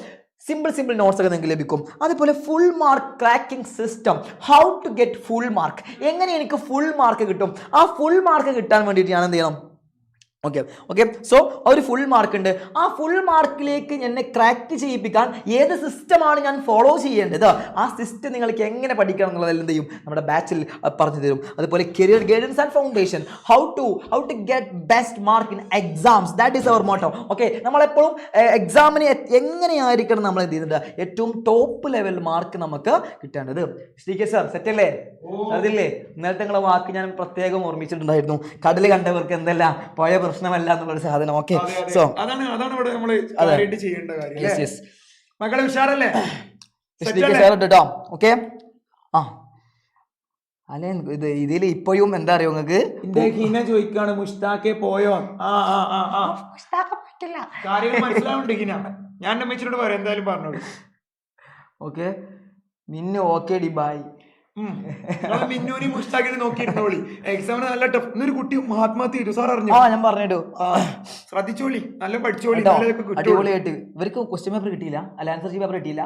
സിമ്പിൾ സിമ്പിൾ നോട്ട്സ് ഒക്കെ നിങ്ങൾക്ക് ലഭിക്കും. അതുപോലെ full mark cracking system how to get full mark എങ്ങനെ എനിക്ക് ഫുൾ മാർക്ക് കിട്ടും? ആ ഫുൾ മാർക്ക് കിട്ടാൻ വേണ്ടിയിട്ട് ഞാൻ എന്ത് ചെയ്യണം? ഓക്കെ ഓക്കെ സോ ഒരു ഫുൾ മാർക്ക് ഉണ്ട്. ആ ഫുൾ മാർക്കിലേക്ക് എന്നെ ക്രാക്ക് ചെയ്യിപ്പിക്കാൻ ഏത് സിസ്റ്റമാണ് ഞാൻ ഫോളോ ചെയ്യേണ്ടത്? ആ സിസ്റ്റം നിങ്ങൾക്ക് എങ്ങനെ പഠിക്കണം എന്നുള്ളത് എന്ത് ചെയ്യും? നമ്മുടെ ബാച്ചിൽ പറഞ്ഞു തരും. അതുപോലെ career guidance and foundation how to how to get best mark in exams that is our motto okay നമ്മളെപ്പോഴും എക്സാമിന് എങ്ങനെയായിരിക്കണം നമ്മൾ എന്ത് ചെയ്യുന്നത്? ഏറ്റവും ടോപ്പ് ലെവൽ മാർക്ക് നമുക്ക് കിട്ടേണ്ടത്. ശ്രീ കെ സാർ സെറ്റല്ലേ അതില്ലേ ഇന്നലത്തെ നിങ്ങളുടെ വാക്ക് ഞാൻ പ്രത്യേകം ഓർമ്മിച്ചിട്ടുണ്ടായിരുന്നു. കടൽ കണ്ടവർക്ക് എന്തല്ല? പോയ പ്രശ്നമല്ല എന്നുള്ള സാധനം. ഓക്കെ. സോ അതാണ് അതാണ് ഇവിടെ നമ്മൾ ചെയ്യേണ്ട കാര്യം? മക്കളെ ഉഷാറല്ലേ? കേട്ടോ ഓക്കെ ആ. അല്ലെ ഇത് ഇതിൽ ഇപ്പോഴും എന്താ അറിയോ നിങ്ങൾക്ക് എന്റെ ഹിന ചോദിക്കാണ് മുഷ്താഖെ പോയോ? ആ ആ ആ ആ. കാര്യങ്ങൾ മനസ്സിലാവുന്നുണ്ട് ഹിന ഞാൻ എന്റെ അമ്മച്ചിനോട് പറയാം എന്തായാലും പറഞ്ഞോളൂ. ഓക്കെ മിന്നു ഓക്കെ ഡി ബായ് മിന്നൂനി മുഷ്താഖിനെ നോക്കിയിരുന്നോളി എക്സാമിന് നല്ല ടഫ് ഇന്നൊരു കുട്ടി ആത്മഹത്യ ചെയ്തു. സാർ അറിഞ്ഞു? ആ ഞാൻ പറഞ്ഞിട്ടു. ശ്രദ്ധിച്ചോളി നല്ല പഠിച്ചോളി അടിപൊളിയായിട്ട്. ഇവർക്ക് ക്വസ്റ്റ്യൻ പേപ്പർ കിട്ടിയില്ല. അല്ല ആൻസർ പേപ്പർ കിട്ടിയില്ല.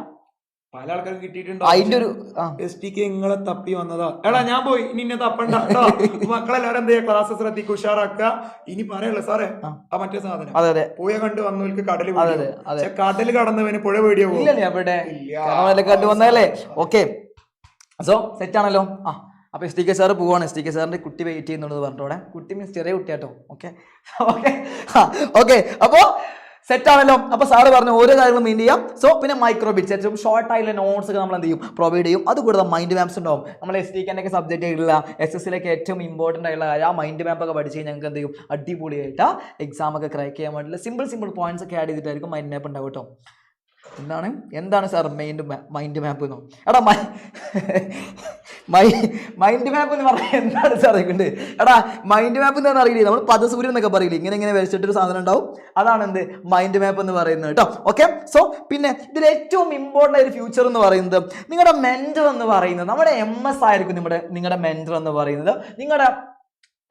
പല ആൾക്കാർക്ക് കിട്ടിയിട്ടുണ്ടോ? അതിന്റെ ഒരു എസ് ടി കെ നിങ്ങളെ തപ്പി വന്നതാ. എടാ ഞാൻ പോയി. ഇനി എന്നെ തപ്പണ്ട. മക്കളെല്ലാരും എന്താ ചെയ്യാ? ക്ലാസ് ശ്രദ്ധിക്കുക ഉഷാറാക്കുക. ഇനി പറയല്ലോ സാറേ? ആ. മറ്റേ സാധനം. അതെ അതെ. പുഴ കണ്ട് വന്നവർക്ക് കടൽ കടൽ കടന്നവന് പുഴ പേടിയാവോ. ഇല്ലല്ലേ അവിടെ? ഇല്ല. കണ്ടു വന്നല്ലേ ഓക്കെ സോ സെറ്റ് ആണല്ലോ. ആ അപ്പൊ എസ് ടി കെ സാറ് പോവാണ്. എസ് ടി കെ സാറിന്റെ കുട്ടി വെയിറ്റ് ചെയ്യുന്നുണ്ടെന്ന് പറഞ്ഞോടെ കുട്ടി മീൻസ് ചെറിയ കുട്ടിയാട്ടോ. ഓക്കെ ഓക്കെ ഓക്കെ അപ്പോൾ സെറ്റ് ആണല്ലോ. അപ്പൊ സാറ് പറഞ്ഞു ഓരോ കാര്യങ്ങളും മെയിൻ ചെയ്യാം. സോ പിന്നെ മൈക്രോ ബിറ്റ്സ് ഏറ്റവും ഷോർട്ട് ആയിട്ടുള്ള നോട്ട്സ് ഒക്കെ നമ്മൾ എന്ത് ചെയ്യും? പ്രൊവൈഡ് ചെയ്യും. അത് കൂടാതെ മൈൻഡ് മാപ്സ് ഉണ്ടാവും. നമ്മൾ എസ് ടി ഒക്കെ സബ്ജക്റ്റ് ആയിട്ടുള്ള എസ് എസ് സിയിലേക്ക് ഏറ്റവും ഇമ്പോർട്ടന്റ് ആയിട്ടുള്ള ആ മൈൻഡ് മാപ്പ് ഒക്കെ പഠിച്ച് ഞങ്ങൾക്ക് എന്ത് ചെയ്യും? അടിപൊളിയായിട്ട് എക്സാം ഒക്കെ ക്രാക്ക് ചെയ്യാൻ വേണ്ടിയുള്ള സിമ്പിൾ സിമ്പിൾ പോയിന്റ്സ് ഒക്കെ ആഡ് ചെയ്തിട്ടായിരിക്കും മൈൻഡ് മാപ്പ് ഉണ്ടാവും കേട്ടോ എന്താണ്? എന്താണ് സാർ മൈൻഡ് മൈൻഡ് മാപ്പ് എന്നോ എടാ മൈ മൈ മൈൻഡ് മാപ്പ് എന്ന് പറഞ്ഞാൽ എന്താണ് സാർ ഇതുണ്ട് എടാ മൈൻഡ് മാപ്പ് എന്ന് പറഞ്ഞാൽ അറിയില്ലേ? നമ്മൾ പദസൂര്യൻ എന്നൊക്കെ പറയില്ലേ? ഇങ്ങനെ ഇങ്ങനെ വരച്ചിട്ടൊരു സാധനം ഉണ്ടാവും. അതാണ് എന്ത്? മൈൻഡ് മാപ്പ് എന്ന് പറയുന്നത് കേട്ടോ. ഓക്കെ സോ പിന്നെ ഇതിൽ ഏറ്റവും ഇമ്പോർട്ടന്റ് ആയ ഒരു ഫ്യൂച്ചർ എന്ന് പറയുന്നത് നിങ്ങളുടെ മെന്റർ എന്ന് പറയുന്നത് നമ്മുടെ എം എസ് ആയിരിക്കും നിങ്ങളുടെ നിങ്ങളുടെ മെന്റർ എന്ന് പറയുന്നത്. നിങ്ങളുടെ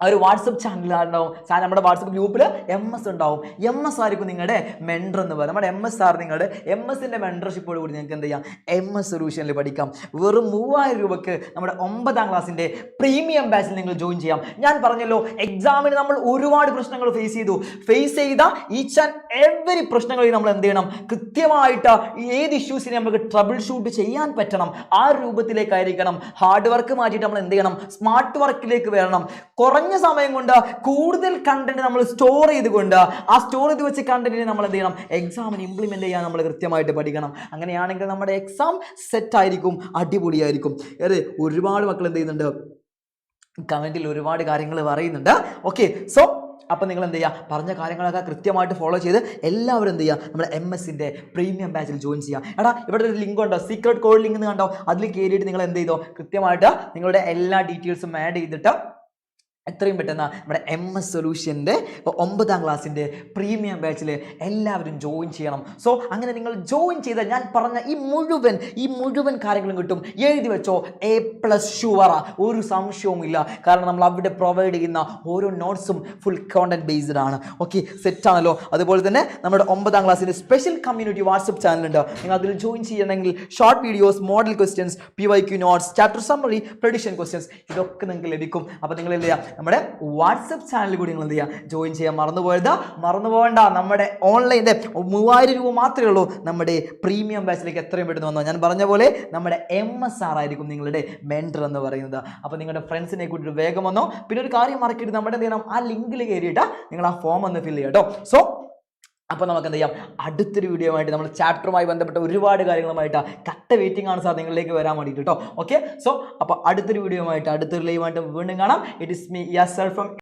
ആ ഒരു വാട്സപ്പ് ചാനലുണ്ടാവും സാർ നമ്മുടെ വാട്സപ്പ് ഗ്രൂപ്പിൽ എം എസ് ഉണ്ടാവും. എം എസ് ആയിരിക്കും നിങ്ങളുടെ മെന്റർ എന്ന് പറയുന്നത്. നമ്മുടെ എം എസ് ആർ നിങ്ങളുടെ എം എസിന്റെ മെന്റർഷിപ്പോട് കൂടി നിങ്ങൾക്ക് എന്ത് ചെയ്യാം? എം എസ് സൊല്യൂഷനിൽ പഠിക്കാം. വെറും മൂവായിരം രൂപയ്ക്ക് നമ്മുടെ ഒമ്പതാം ക്ലാസ്സിന്റെ പ്രീമിയം ബാച്ചിൽ നിങ്ങൾ ജോയിൻ ചെയ്യാം. ഞാൻ പറഞ്ഞല്ലോ എക്സാമിന് നമ്മൾ ഒരുപാട് പ്രശ്നങ്ങൾ ഫേസ് ചെയ്തു. ഫേസ് ചെയ്ത ഈച്ച് ആൻഡ് എവറി പ്രശ്നങ്ങളിൽ നമ്മൾ എന്ത് ചെയ്യണം? കൃത്യമായിട്ട് ഏത് ഇഷ്യൂസിനെ നമുക്ക് ട്രബിൾ ഷൂട്ട് ചെയ്യാൻ പറ്റണം. ആ രൂപത്തിലേക്കായിരിക്കണം ഹാർഡ് വർക്ക് മാറ്റിയിട്ട് നമ്മൾ എന്ത് ചെയ്യണം? സ്മാർട്ട് വർക്കിലേക്ക് വരണം. കുറഞ്ഞ സമയം കൊണ്ട് കൂടുതൽ കണ്ടന്റ് നമ്മൾ സ്റ്റോർ ചെയ്തുകൊണ്ട് ആ സ്റ്റോർ ചെയ്ത് വെച്ച കണ്ടന്റിനെ നമ്മൾ എന്ത് ചെയ്യണം എക്സാമിന് ഇംപ്ലിമെന്റ് ചെയ്യാൻ നമ്മൾ കൃത്യമായിട്ട് പഠിക്കണം. അങ്ങനെയാണെങ്കിൽ നമ്മുടെ എക്സാം സെറ്റ് ആയിരിക്കും അടിപൊളിയായിരിക്കും. അതെ ഒരുപാട് മക്കൾ എന്ത് ചെയ്യുന്നുണ്ട്? കമന്റിൽ ഒരുപാട് കാര്യങ്ങൾ പറയുന്നുണ്ട്. ഓക്കെ സോ അപ്പം നിങ്ങൾ എന്ത് ചെയ്യുക പറഞ്ഞ കാര്യങ്ങളൊക്കെ കൃത്യമായിട്ട് ഫോളോ ചെയ്ത് എല്ലാവരും എന്ത് ചെയ്യുക നമ്മുടെ എം എസിന്റെ പ്രീമിയം ബാച്ചിൽ ജോയിൻ ചെയ്യുക എടാ ഇവിടെ ഒരു ലിങ്ക് ഉണ്ടോ? സീക്രട്ട് കോഡ് ലിങ്ക് എന്ന് കണ്ടോ? അതിൽ കയറിയിട്ട് നിങ്ങൾ എന്ത് ചെയ്തോ? കൃത്യമായിട്ട് നിങ്ങളുടെ എല്ലാ ഡീറ്റെയിൽസും ആഡ് ചെയ്തിട്ട് എത്രയും പെട്ടെന്ന് നമ്മുടെ എം എസ് സൊല്യൂഷന്റെ ഒമ്പതാം ക്ലാസ്സിന്റെ പ്രീമിയം ബാച്ചിൽ എല്ലാവരും ജോയിൻ ചെയ്യണം. സോ അങ്ങനെ നിങ്ങൾ ജോയിൻ ചെയ്താൽ ഞാൻ പറഞ്ഞ ഈ മുഴുവൻ ഈ മുഴുവൻ കാര്യങ്ങളും കിട്ടും. എഴുതി വെച്ചോ എ പ്ലസ് ഷുവറ ഒരു സംശയവുമില്ല. കാരണം നമ്മൾ അവിടെ പ്രൊവൈഡ് ചെയ്യുന്ന ഓരോ നോട്ട്സും ഫുൾ കോണ്ടന്റ് ബേസ്ഡ് ആണ്. ഓക്കെ സെറ്റ് ആണല്ലോ. അതുപോലെ തന്നെ നമ്മുടെ ഒമ്പതാം ക്ലാസ്സിന്റെ സ്പെഷ്യൽ കമ്മ്യൂണിറ്റി വാട്സപ്പ് ചാനലുണ്ട് നിങ്ങൾ അതിൽ ജോയിൻ ചെയ്യണമെങ്കിൽ short videos model questions P Y Q notes chapter summary prediction questions ഇതൊക്കെ നിങ്ങൾക്ക് ലഭിക്കും. അപ്പോൾ നിങ്ങൾ എന്ത് ചെയ്യുക നമ്മുടെ വാട്സപ്പ് ചാനൽ കൂടി നിങ്ങൾ എന്ത് ചെയ്യുക ജോയിൻ ചെയ്യാൻ മറന്നു പോയത് പോകണ്ട നമ്മുടെ ഓൺലൈന്റെ മൂവായിരം രൂപ മാത്രമേ ഉള്ളൂ. നമ്മുടെ പ്രീമിയം ബാച്ചിലേക്ക് എത്രയും പെട്ടെന്ന് വന്നോ? ഞാൻ പറഞ്ഞ പോലെ നമ്മുടെ എം എസ് ആർ ആയിരിക്കും നിങ്ങളുടെ മെന്റർ എന്ന് പറയുന്നത്. അപ്പോൾ നിങ്ങളുടെ ഫ്രണ്ട്സിനെ കൂട്ടിയിട്ട് വേഗം വന്നോ. പിന്നെ ഒരു കാര്യം മറക്കിയിട്ട് നമ്മുടെ എന്ത് ചെയ്യണം? ആ ലിങ്കിൽ കയറിയിട്ട് നിങ്ങൾ ആ ഫോം ഒന്ന് ഫില്ല് ചെയ്യട്ടോ സോ അപ്പോൾ നമുക്ക് എന്ത് ചെയ്യാം അടുത്തൊരു വീഡിയോ ആയിട്ട് നമ്മൾ ചാപ്റ്ററുമായി ബന്ധപ്പെട്ട ഒരുപാട് കാര്യങ്ങളുമായിട്ട് കട്ട വെയിറ്റിംഗ് ആണ് സാർ നിങ്ങളിലേക്ക് വരാൻ വേണ്ടിയിട്ട് കേട്ടോ ഓക്കെ സോ അപ്പോൾ അടുത്തൊരു വീഡിയോ ആയിട്ട് അടുത്തൊരു ലൈവായിട്ട് വീണ്ടും കാണാം. It is me yes from